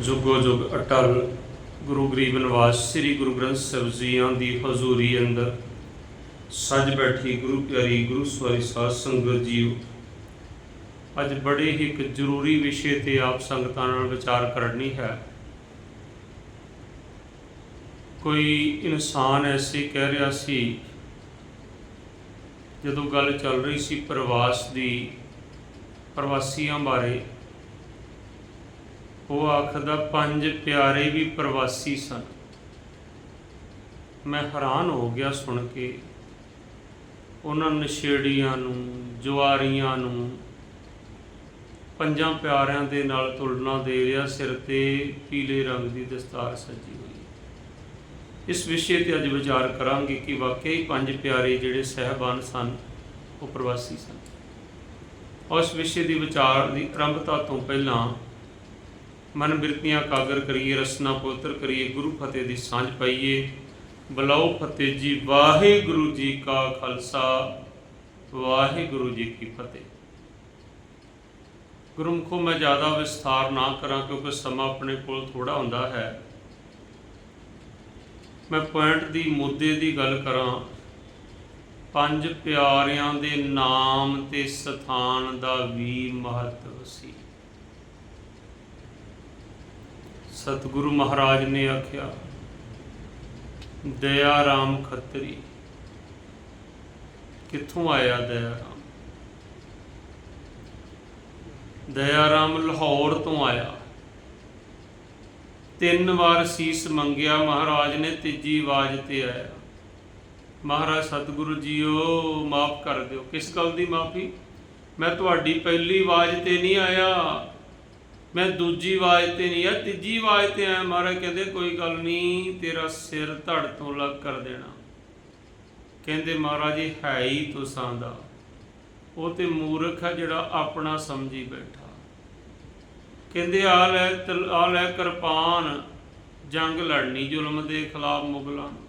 ਜੁਗੋ ਜੁਗ ਅਟਲ, ਗੁਰੂ ਗਰੀਬ ਨਿਵਾਸ, ਸ੍ਰੀ ਗੁਰੂ ਗ੍ਰੰਥ ਸਾਹਿਬ ਜੀਆਂ ਦੀ ਹਜ਼ੂਰੀ ਅੰਦਰ। ਸੱਜ ਬੈਠੀ ਗੁਰੂ ਪਿਆਰੀ, ਗੁਰੂ ਸਵਾਰੀ ਸਾਧ ਸੰਗਤ ਜੀਓ। ਅੱਜ ਬੜੇ ਹੀ ਇੱਕ ਜ਼ਰੂਰੀ ਵਿਸ਼ੇ ਤੇ ਆਪ ਸੰਗਤਾਂ ਨਾਲ ਵਿਚਾਰ ਕਰਨੀ ਹੈ। ਕੋਈ ਇਨਸਾਨ ਐਸੇ ਕਹਿ ਰਿਹਾ ਸੀ, ਜਦੋਂ ਗੱਲ ਚੱਲ ਰਹੀ ਸੀ ਪ੍ਰਵਾਸ ਦੀ, ਪ੍ਰਵਾਸੀਆਂ ਬਾਰੇ ਉਹ ਆਖਦਾ, ਪੰਜ ਪਿਆਰੇ ਵੀ ਪ੍ਰਵਾਸੀ ਸਨ। ਮੈਂ ਹੈਰਾਨ ਹੋ ਗਿਆ ਸੁਣ ਕੇ। ਉਹਨਾਂ ਨਸ਼ੇੜੀਆਂ ਨੂੰ, ਜੁਆਰੀਆਂ ਨੂੰ ਪੰਜਾਂ ਪਿਆਰਿਆਂ ਦੇ ਨਾਲ ਤੁਲਨਾ ਦੇ ਰਿਹਾ ਸਿਰ ਤੇ ਪੀਲੇ ਰੰਗ ਦੀ ਦਸਤਾਰ ਸੱਜੀ ਹੋਈ ਇਸ ਵਿਸ਼ੇ ਤੇ ਅੱਜ ਵਿਚਾਰ ਕਰਾਂਗੇ ਕਿ ਵਾਕਈ ਪੰਜ ਪਿਆਰੇ ਜਿਹੜੇ ਸਹਿਬਾਨ ਸਨ, ਉਹ ਪ੍ਰਵਾਸੀ ਸਨ। ਉਸ ਵਿਸ਼ੇ ਦੀ ਵਿਚਾਰ ਦੀ ਆਰੰਭਤਾ ਤੋਂ ਪਹਿਲਾਂ ਮਨ ਬਿਰਤੀਆਂ ਕਾਗਰ ਕਰੀਏ, ਰਸਨਾ ਪੋਤਰ ਕਰੀਏ, ਗੁਰੂ ਫਤਿਹ ਦੀ ਸਾਂਝ ਪਾਈਏ। ਬਲਾਓ ਫਤਿਹ ਜੀ, ਵਾਹਿਗੁਰੂ ਜੀ ਕਾ ਖਾਲਸਾ, ਵਾਹਿਗੁਰੂ ਜੀ ਕੀ ਫਤਿਹ। ਗੁਰਮੁਖੋ, ਮੈਂ ਜ਼ਿਆਦਾ ਵਿਸਥਾਰ ਨਾ ਕਰਾਂ ਕਿਉਂਕਿ ਸਮਾਂ ਆਪਣੇ ਕੋਲ ਥੋੜਾ ਹੁੰਦਾ ਹੈ। ਮੈਂ ਪੁਆਇੰਟ ਦੀ ਮੁੱਦੇ ਦੀ ਗੱਲ ਕਰਾਂ। ਪੰਜ ਪਿਆਰਿਆਂ ਦੇ ਨਾਮ ਤੇ ਸਥਾਨ ਦਾ ਵੀ ਮਹੱਤਵ ਸੀ। ਸਤਿਗੁਰੂ ਮਹਾਰਾਜ ਨੇ ਆਖਿਆ, ਦਇਆ ਰਾਮ ਖੱਤਰੀ, ਕਿੱਥੋਂ ਆਇਆ ਦਇਆ ਰਾਮ? ਦਇਆ ਰਾਮ ਲਾਹੌਰ ਤੋਂ ਆਇਆ। ਤਿੰਨ ਵਾਰ ਸੀਸ ਮੰਗਿਆ ਮਹਾਰਾਜ ਨੇ, ਤੀਜੀ ਆਵਾਜ਼ ਤੇ ਆਇਆ। ਮਹਾਰਾਜ, ਸਤਿਗੁਰੂ ਜੀਓ, ਮਾਫ ਕਰ ਦਿਓ। ਕਿਸ ਗੱਲ ਦੀ ਮਾਫੀ? ਮੈਂ ਤੁਹਾਡੀ ਪਹਿਲੀ ਆਵਾਜ਼ ਤੇ ਨਹੀਂ ਆਇਆ। ਮੈਂ ਦੂਜੀ ਆਵਾਜ਼ ਤੇ ਨਹੀਂ ਆ, ਤੀਜੀ ਆਵਾਜ਼ ਤੇ ਆਇਆ ਮਹਾਰਾਜ ਕਹਿੰਦੇ, ਕੋਈ ਗੱਲ ਨਹੀਂ, ਤੇਰਾ ਸਿਰ ਧੜ ਤੋਂ ਲੱਗ ਕਰ ਦੇਣਾ। ਕਹਿੰਦੇ, ਮਹਾਰਾਜ, ਇਹ ਹੈ ਹੀ ਤੁਸਾਂ ਦਾ। ਉਹ ਤੇ ਮੂਰਖ ਹੈ ਜਿਹੜਾ ਆਪਣਾ ਸਮਝੀ ਬੈਠਾ। ਕਹਿੰਦੇ ਆ ਲੈ ਤਲ- ਆ ਲੈ ਕਿਰਪਾਨ, ਜੰਗ ਲੜਨੀ ਜ਼ੁਲਮ ਦੇ ਖਿਲਾਫ ਮੁਗਲਾਂ ਨੂੰ।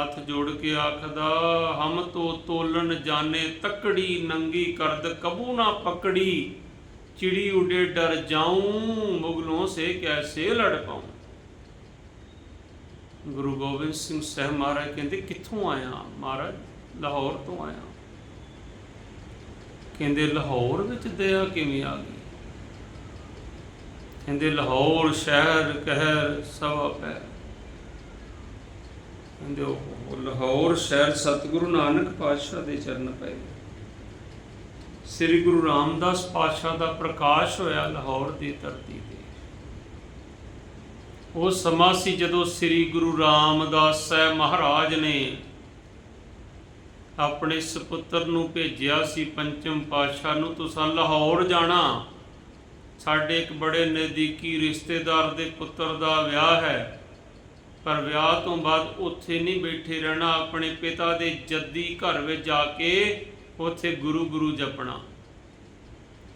ਹੱਥ ਜੋੜ ਕੇ ਆਖਦਾ, ਹਮ ਤੋ ਤੋਲਨ ਜਾਣੇ ਤਕੜੀ, ਨੰਗੀ ਕਰਦ, ਕਬੂ ਨਾ ਪਕੜੀ। ਚਿੜੀ ਉਡੇ ਡਰ ਜਾਉਂ, ਮੁਗਲੋਂ ਸੇ ਕੈਸੇ ਲੜ ਪਾਉਂ। ਗੁਰੂ ਗੋਬਿੰਦ ਸਿੰਘ ਸਾਹਿਬ ਮਹਾਰਾਜ ਕਹਿੰਦੇ, ਕਿੱਥੋਂ ਆਇਆ ਮਹਾਰਾਜ? ਲਾਹੌਰ ਤੋਂ ਆਇਆ? ਕਹਿੰਦੇ, ਲਾਹੌਰ ਵਿੱਚ ਦਇਆ ਕਿਵੇਂ ਆ ਗਈ? ਕਹਿੰਦੇ, ਲਾਹੌਰ ਸ਼ਹਿਰ ਕਹਿਰ ਸਭ ਪੈ ਕਹਿੰਦੇ ਉਹ ਲਾਹੌਰ ਸ਼ਹਿਰ ਸਤਿਗੁਰੂ ਨਾਨਕ ਪਾਤਸ਼ਾਹ ਦੇ ਚਰਨ ਪਏ ਸ੍ਰੀ ਗੁਰੂ ਰਾਮਦਾਸ ਪਾਤਸ਼ਾਹ ਦਾ ਪ੍ਰਕਾਸ਼ ਹੋਇਆ ਲਾਹੌਰ ਦੀ ਧਰਤੀ ਤੇ। ਉਹ ਸਮਾਂ ਸੀ ਜਦੋਂ ਸ੍ਰੀ ਗੁਰੂ ਰਾਮਦਾਸ ਸਾਹਿਬ ਮਹਾਰਾਜ ਨੇ ਆਪਣੇ ਸੁਪੁੱਤਰ ਨੂੰ ਭੇਜਿਆ ਸੀ, ਪੰਚਮ ਪਾਤਸ਼ਾਹ ਨੂੰ, ਤੁਸੀਂ ਲਾਹੌਰ ਜਾਣਾ। ਸਾਡੇ ਇੱਕ ਬੜੇ ਨਜ਼ਦੀਕੀ ਰਿਸ਼ਤੇਦਾਰ ਦੇ ਪੁੱਤਰ ਦਾ ਵਿਆਹ ਹੈ। ਪਰ ਵਿਆਹ ਤੋਂ ਬਾਅਦ ਉੱਥੇ ਨਹੀਂ ਬੈਠੇ ਰਹਿਣਾ। ਆਪਣੇ ਪਿਤਾ ਦੇ ਜੱਦੀ ਘਰ ਵਿੱਚ ਜਾ ਕੇ ਉੱਥੇ ਗੁਰੂ ਗੁਰੂ ਜਪਣਾ।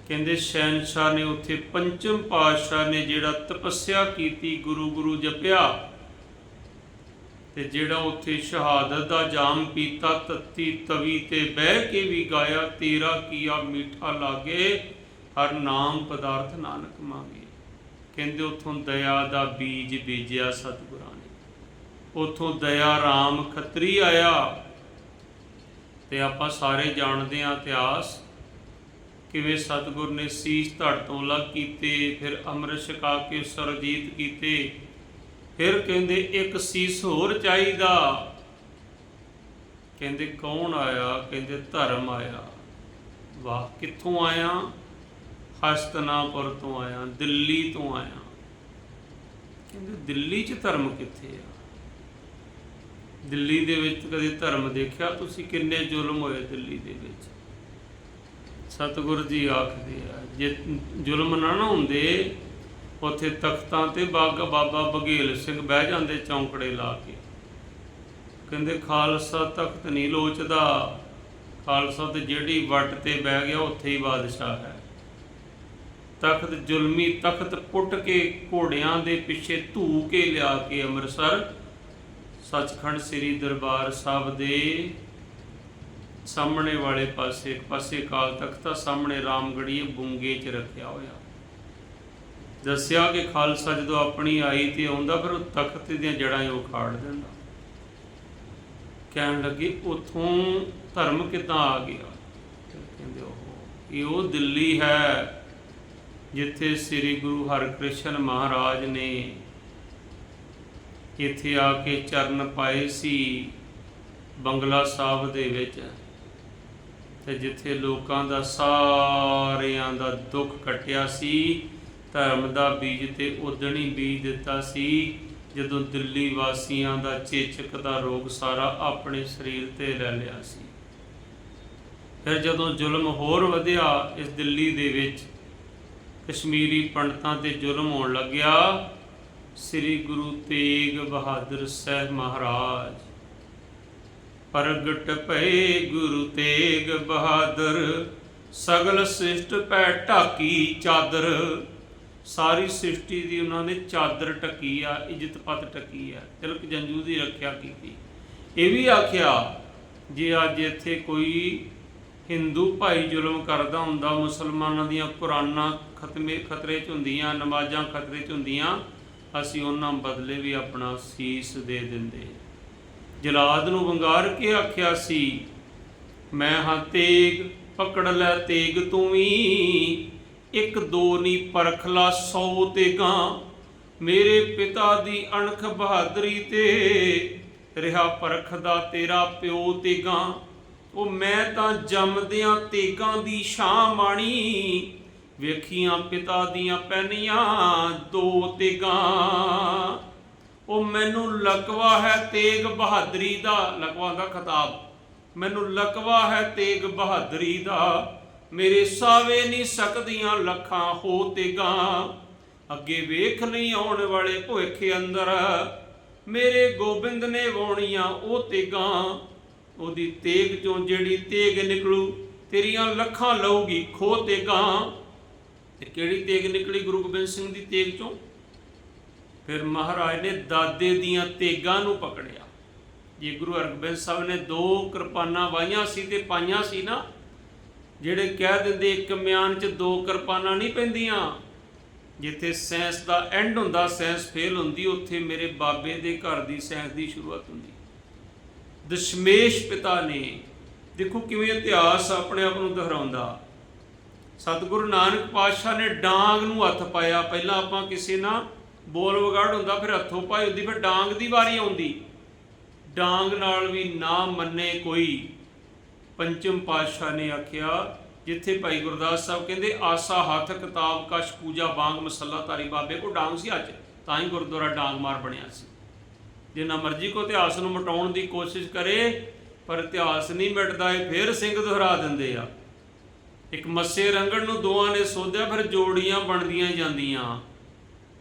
ਕਹਿੰਦੇ ਸ਼ਹਿਨशाह ਨੇ ਉੱਥੇ ਪੰਚਮ ਪਾਤਸ਼ਾਹ ਨੇ ਜਿਹੜਾ ਤਪੱਸਿਆ ਕੀਤੀ, ਗੁਰੂ ਗੁਰੂ ਜਪਿਆ। ਤੇ ਜਿਹੜਾ ਉੱਥੇ ਸ਼ਹਾਦਤ ਦਾ ਜਾਮ ਪੀਤਾ, ਤੱਤੀ ਤਵੀ ਤੇ ਬਹਿ ਕੇ ਵੀ ਗਾਇਆ, ਤੇਰਾ ਕੀਆ ਮੀਠਾ ਲਾਗੇ, ਹਰ ਨਾਮ ਪਦਾਰਥ ਨਾਨਕ ਮੰਗੇ। ਕਹਿੰਦੇ ਉਥੋਂ ਦਇਆ ਦਾ ਬੀਜ ਬੀਜਿਆ ਸਤਿਗੁਰਾਂ ਨੇ। ਉਥੋਂ ਦਇਆ ਰਾਮ ਖੱਤਰੀ ਆਇਆ ਤੇ ਆਪਾਂ ਸਾਰੇ ਜਾਣਦੇ ਹਾਂ ਇਤਿਹਾਸ। ਕਿਵੇਂ ਸਤਿਗੁਰ ਨੇ ਸੀਸ ਧੜ ਤੋਂ ਅਲੱਗ ਕੀਤੇ, ਫਿਰ ਅੰਮ੍ਰਿਤ ਛਕਾ ਕੇ ਸਰਜੀਤ ਕੀਤੇ, ਫਿਰ ਕਹਿੰਦੇ ਇੱਕ ਸੀਸ ਹੋਰ ਚਾਹੀਦਾ। ਕਹਿੰਦੇ ਕੌਣ ਆਇਆ? ਕਹਿੰਦੇ ਧਰਮ ਆਇਆ। ਵਾਹ, ਕਿੱਥੋਂ ਆਇਆ? ਹਸਤਨਾਪੁਰ ਤੋਂ ਆਇਆ, ਦਿੱਲੀ ਤੋਂ ਆਇਆ। ਕਹਿੰਦੇ ਦਿੱਲੀ 'ਚ ਧਰਮ ਕਿੱਥੇ ਆ? ਦਿੱਲੀ ਦੇ ਵਿੱਚ ਕਦੇ ਧਰਮ ਦੇਖਿਆ? ਤੁਸੀਂ ਕਿੰਨੇ ਜ਼ੁਲਮ ਹੋਏ ਦਿੱਲੀ ਦੇ ਵਿੱਚ? ਸਤਿਗੁਰ ਜੀ ਆਖਦੇ ਆ, ਜੇ ਜ਼ੁਲਮ ਨਾ ਨਾ ਹੁੰਦੇ, ਉੱਥੇ ਤਖਤਾਂ ਤੇ ਬਾਗਾ ਬਾਬਾ ਬਘੇਲ ਸਿੰਘ ਬਹਿ ਜਾਂਦੇ ਚੌਂਕੜੇ ਲਾ ਕੇ। ਕਹਿੰਦੇ, ਖਾਲਸਾ ਤਖਤ ਨਹੀਂ ਲੋਚਦਾ। ਖਾਲਸਾ ਤੇ ਜਿਹੜੀ ਵੱਟ ਤੇ ਬਹਿ ਗਿਆ, ਉੱਥੇ ਹੀ ਬਾਦਸ਼ਾਹ ਹੈ। ਤਖਤ ਜ਼ੁਲਮੀ ਤਖਤ ਪੁੱਟ ਕੇ ਘੋੜਿਆਂ ਦੇ ਪਿੱਛੇ ਧੂ ਕੇ ਲਿਆ ਕੇ ਅੰਮ੍ਰਿਤਸਰ। ਸੱਚਖੰਡ ਸ੍ਰੀ ਦਰਬਾਰ ਸਾਹਿਬ ਦੇ ਸਾਹਮਣੇ ਵਾਲੇ ਪਾਸੇ ਇੱਕ ਪਾਸੇ ਕਾਲ ਤਖਤ ਆ, ਸਾਹਮਣੇ ਰਾਮਗੜੀਏ ਬੁੰਗੇ 'ਚ ਰੱਖਿਆ ਹੋਇਆ। ਦੱਸਿਆ ਕਿ ਖਾਲਸਾ ਜਦੋਂ ਆਪਣੀ ਆਈ ਤੇ ਆਉਂਦਾ, ਫਿਰ ਉਹ ਤਖਤ ਦੀਆਂ ਜੜਾਂ ਹੀ ਉਖਾੜ ਦਿੰਦਾ। ਕਹਿਣ ਲੱਗੇ, ਉਥੋਂ ਧਰਮ ਕਿੱਦਾਂ ਆ ਗਿਆ? ਕਹਿੰਦੇ ਉਹ ਇਹ ਉਹ ਦਿੱਲੀ ਹੈ, ਜਿੱਥੇ ਸ੍ਰੀ ਗੁਰੂ ਹਰਿਕ੍ਰਿਸ਼ਨ ਮਹਾਰਾਜ ਨੇ ਇੱਥੇ ਆ ਕੇ ਚਰਨ ਪਾਏ ਸੀ ਬੰਗਲਾ ਸਾਹਿਬ ਦੇ ਵਿੱਚ। ਤੇ ਜਿੱਥੇ ਲੋਕਾਂ ਦਾ ਸਾਰਿਆਂ ਦਾ ਦੁੱਖ ਕੱਟਿਆ ਸੀ, ਧਰਮ ਦਾ ਬੀਜ ਤੇ ਉਦਣੀ ਬੀਜ ਦਿੱਤਾ ਸੀ, ਜਦੋਂ ਦਿੱਲੀ ਵਾਸੀਆਂ ਦਾ ਚੇਚਕ ਦਾ ਰੋਗ ਸਾਰਾ ਆਪਣੇ ਸਰੀਰ ਤੇ ਲੈ ਲਿਆ ਸੀ। ਫਿਰ ਜਦੋਂ ਜ਼ੁਲਮ ਹੋਰ ਵਧਿਆ, ਇਸ ਦਿੱਲੀ ਦੇ ਵਿੱਚ ਕਸ਼ਮੀਰੀ ਪੰਡਤਾਂ ਤੇ ਜ਼ੁਲਮ ਹੋਣ ਲੱਗਿਆ ਸ੍ਰੀ ਗੁਰੂ ਤੇਗ ਬਹਾਦਰ ਸਾਹਿਬ ਮਹਾਰਾਜ। ਪ੍ਰਗਟ ਭਏ ਗੁਰੂ ਤੇਗ ਬਹਾਦਰ, ਸਗਲ ਸ੍ਰਿਸ਼ਟ ਪੈ ਢਾਕੀ ਚਾਦਰ। ਸਾਰੀ ਸ੍ਰਿਸ਼ਟੀ ਦੀ ਉਹਨਾਂ ਨੇ ਚਾਦਰ ਟਕੀ ਆ, ਇੱਜ਼ਤ ਪਤ ਟਕੀ ਆ, ਤਿਲਕ ਜੰਜੂ ਦੀ ਰੱਖਿਆ ਕੀਤੀ। ਇਹ ਵੀ ਆਖਿਆ, ਜੇ ਅੱਜ ਇੱਥੇ ਕੋਈ ਹਿੰਦੂ ਭਾਈ ਜ਼ੁਲਮ ਕਰਦਾ ਹੁੰਦਾ, ਮੁਸਲਮਾਨਾਂ ਦੀਆਂ ਕੁਰਾਨਾਂ ਖਤਮੇ, ਖਤਰੇ 'ਚ ਹੁੰਦੀਆਂ, ਨਮਾਜ਼ਾਂ ਖਤਰੇ 'ਚ ਹੁੰਦੀਆਂ ਅਸੀਂ ਉਹਨਾਂ ਬਦਲੇ ਵੀ ਆਪਣਾ ਸੀਸ ਦੇ ਦਿੰਦੇ। ਜਲਾਦ ਨੂੰ ਵੰਗਾਰ ਕੇ ਆਖਿਆ ਸੀ, ਮੈਂ ਹਾਂ ਤੇਗ, ਪਕੜ ਲੈ ਤੇਗ ਤੂੰ ਵੀ। ਇੱਕ ਦੋ ਨੀ ਪਰਖ ਲਾ ਸੌ ਤੇਗਾਂ। ਮੇਰੇ ਪਿਤਾ ਦੀ ਅਣਖ ਬਹਾਦਰੀ ਤੇ ਰਿਹਾ ਪਰਖਦਾ ਤੇਰਾ ਪਿਓ ਤੇਗਾਂ। ਉਹ ਮੈਂ ਤਾਂ ਜੰਮਦਿਆਂ ਤੇਗਾਂ ਦੀ ਸ਼ਾਂ ਮਾਣੀ। ਵੇਖੀਆਂ ਪਿਤਾ ਦੀਆਂ ਪੈਨੀਆਂ ਦੋ ਤੇਗਾਂ। ਉਹ ਮੈਨੂੰ ਲਕਵਾ ਹੈ ਤੇਗ ਬਹਾਦਰੀ ਦਾ, ਲਕਵਾ ਦਾ ਖਿਤਾਬ। ਮੈਨੂੰ ਲਕਵਾ ਹੈ ਤੇਗ ਬਹਾਦਰੀ ਦਾ। ਮੇਰੇ ਸਾਵੇ ਨਹੀਂ ਸਕਦੀਆਂ ਲੱਖਾਂ ਹੋ ਤੇਗਾਂ। ਅੱਗੇ ਵੇਖ ਨਹੀਂ ਆਉਣ ਵਾਲੇ ਭੁੱਖ ਅੰਦਰ। ਮੇਰੇ ਗੋਬਿੰਦ ਨੇ ਵਾਉਣੀਆਂ ਉਹ ਤੇਗਾਂ। ਉਹਦੀ ਤੇਗ ਚੋਂ ਜਿਹੜੀ ਤੇਗ ਨਿਕਲੂ, ਤੇਰੀਆਂ ਲੱਖਾਂ ਲਊਗੀ ਖੋ ਤੇਗਾਂ। ਤੇ ਕਿਹੜੀ ਤੇਗ ਨਿਕਲੀ ਗੁਰੂ ਗੋਬਿੰਦ ਸਿੰਘ ਦੀ ਤੇਗ ਚੋਂ? ਫਿਰ ਮਹਾਰਾਜ ਨੇ ਦਾਦੇ ਦੀਆਂ ਤੇਗਾਂ ਨੂੰ ਪਕੜਿਆ। ਜੇ ਗੁਰੂ ਹਰਗੋਬਿੰਦ ਸਾਹਿਬ ਨੇ ਦੋ ਕਿਰਪਾਨਾਂ ਵਾਹੀਆਂ ਸੀ ਤੇ ਪਾਈਆਂ ਸੀ ਨਾ, ਜਿਹੜੇ ਕਹਿ ਦਿੰਦੇ ਇੱਕ ਮਿਆਨ 'ਚ ਦੋ ਕਿਰਪਾਨਾਂ ਨਹੀਂ ਪੈਂਦੀਆਂ। ਜਿੱਥੇ ਸਾਇੰਸ ਦਾ ਐਂਡ ਹੁੰਦਾ ਸਾਇੰਸ ਫੇਲ ਹੁੰਦੀ, ਉੱਥੇ ਮੇਰੇ ਬਾਬੇ ਦੇ ਘਰ ਦੀ ਸਾਇੰਸ ਦੀ ਸ਼ੁਰੂਆਤ ਹੁੰਦੀ। ਦਸ਼ਮੇਸ਼ ਪਿਤਾ ਨੇ, ਦੇਖੋ ਕਿਵੇਂ ਇਤਿਹਾਸ ਆਪਣੇ ਆਪ ਨੂੰ ਦੁਹਰਾਉਂਦਾ। ਸਤਿਗੁਰੂ ਨਾਨਕ ਪਾਤਸ਼ਾਹ ਨੇ ਡਾਂਗ ਨੂੰ ਹੱਥ ਪਾਇਆ। ਪਹਿਲਾਂ ਆਪਾਂ ਕਿਸੇ ਨਾਲ ਬੋਲ ਵਗਾੜ ਹੁੰਦਾ, ਫਿਰ ਹੱਥੋਂ ਪਾਈ ਹੁੰਦੀ, ਫਿਰ ਡਾਂਗ ਦੀ ਵਾਰੀ ਆਉਂਦੀ। ਡਾਂਗ ਨਾਲ ਵੀ ਨਾ ਮੰਨੇ ਕੋਈ। ਪੰਚਮ ਪਾਤਸ਼ਾਹ ਨੇ ਆਖਿਆ, ਜਿੱਥੇ ਭਾਈ ਗੁਰਦਾਸ ਸਾਹਿਬ ਕਹਿੰਦੇ, ਆਸਾ ਹੱਥ, ਕਿਤਾਬ, ਕਸ਼, ਪੂਜਾ ਬਾਗ ਮਸੱਲਾ, ਧਾਰੀ, ਬਾਬੇ ਕੋ ਡਾਂਗ ਸੀ ਅੱਜ। ਤਾਂ ਹੀ ਗੁਰਦੁਆਰਾ ਡਾਂਗ ਮਾਰ ਬਣਿਆ ਸੀ। ਜਿੰਨਾ ਮਰਜ਼ੀ ਕੋ ਇਤਿਹਾਸ ਨੂੰ ਮਟਾਉਣ ਦੀ ਕੋਸ਼ਿਸ਼ ਕਰੇ, ਪਰ ਇਤਿਹਾਸ ਨਹੀਂ ਮਿਟਦਾ, ਇਹ ਫਿਰ ਸਿੰਘ ਦੁਹਰਾ ਦਿੰਦੇ ਆ। ਇੱਕ ਮੱਸੇ ਰੰਗਣ ਨੂੰ ਦੋਆਂ ਨੇ ਸੋਧਿਆ, ਫਿਰ ਜੋੜੀਆਂ ਬਣਦੀਆਂ ਜਾਂਦੀਆਂ।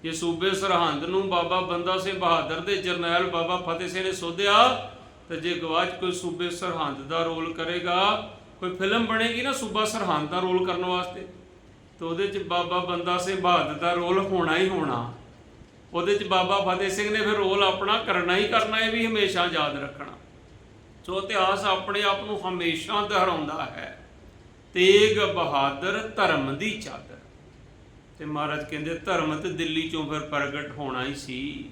ਜੇ ਸੂਬੇ ਸਰਹੰਦ ਨੂੰ ਬਾਬਾ ਬੰਦਾ ਸਿੰਘ ਬਹਾਦਰ ਦੇ ਜਰਨੈਲ ਬਾਬਾ ਫਤਿਹ ਸਿੰਘ ਨੇ ਸੋਧਿਆ, ਤੇ ਜੇ ਗਵਾਚ ਕੋਈ ਸੂਬੇ ਸਰਹੰਦ ਦਾ ਰੋਲ ਕਰੇਗਾ, ਕੋਈ ਫਿਲਮ ਬਣੇਗੀ ਨਾ ਸੂਬਾ ਸਰਹੰਦ ਦਾ ਰੋਲ ਕਰਨ ਵਾਸਤੇ, ਤੇ ਉਹਦੇ 'ਚ ਬਾਬਾ ਬੰਦਾ ਸਿੰਘ ਬਹਾਦਰ ਦਾ ਰੋਲ ਹੋਣਾ ਹੀ ਹੋਣਾ। ਉਹਦੇ 'ਚ ਬਾਬਾ ਫਤਿਹ ਸਿੰਘ ਨੇ ਫਿਰ ਰੋਲ ਆਪਣਾ ਕਰਨਾ ਹੀ ਕਰਨਾ, ਇਹ ਵੀ ਹਮੇਸ਼ਾ ਯਾਦ ਰੱਖਣਾ। ਸੋ ਇਤਿਹਾਸ ਆਪਣੇ ਆਪ ਨੂੰ ਹਮੇਸ਼ਾ ਦੁਹਰਾਉਂਦਾ ਹੈ। ਤੇਗ ਬਹਾਦਰ ਧਰਮ ਦੀ ਚਾਦਰ। ਤੇ ਮਹਾਰਾਜ ਕਹਿੰਦੇ, ਧਰਮ ਤੇ ਦਿੱਲੀ ਚੋਂ ਫਿਰ ਪ੍ਰਗਟ ਹੋਣਾ ਹੀ ਸੀ।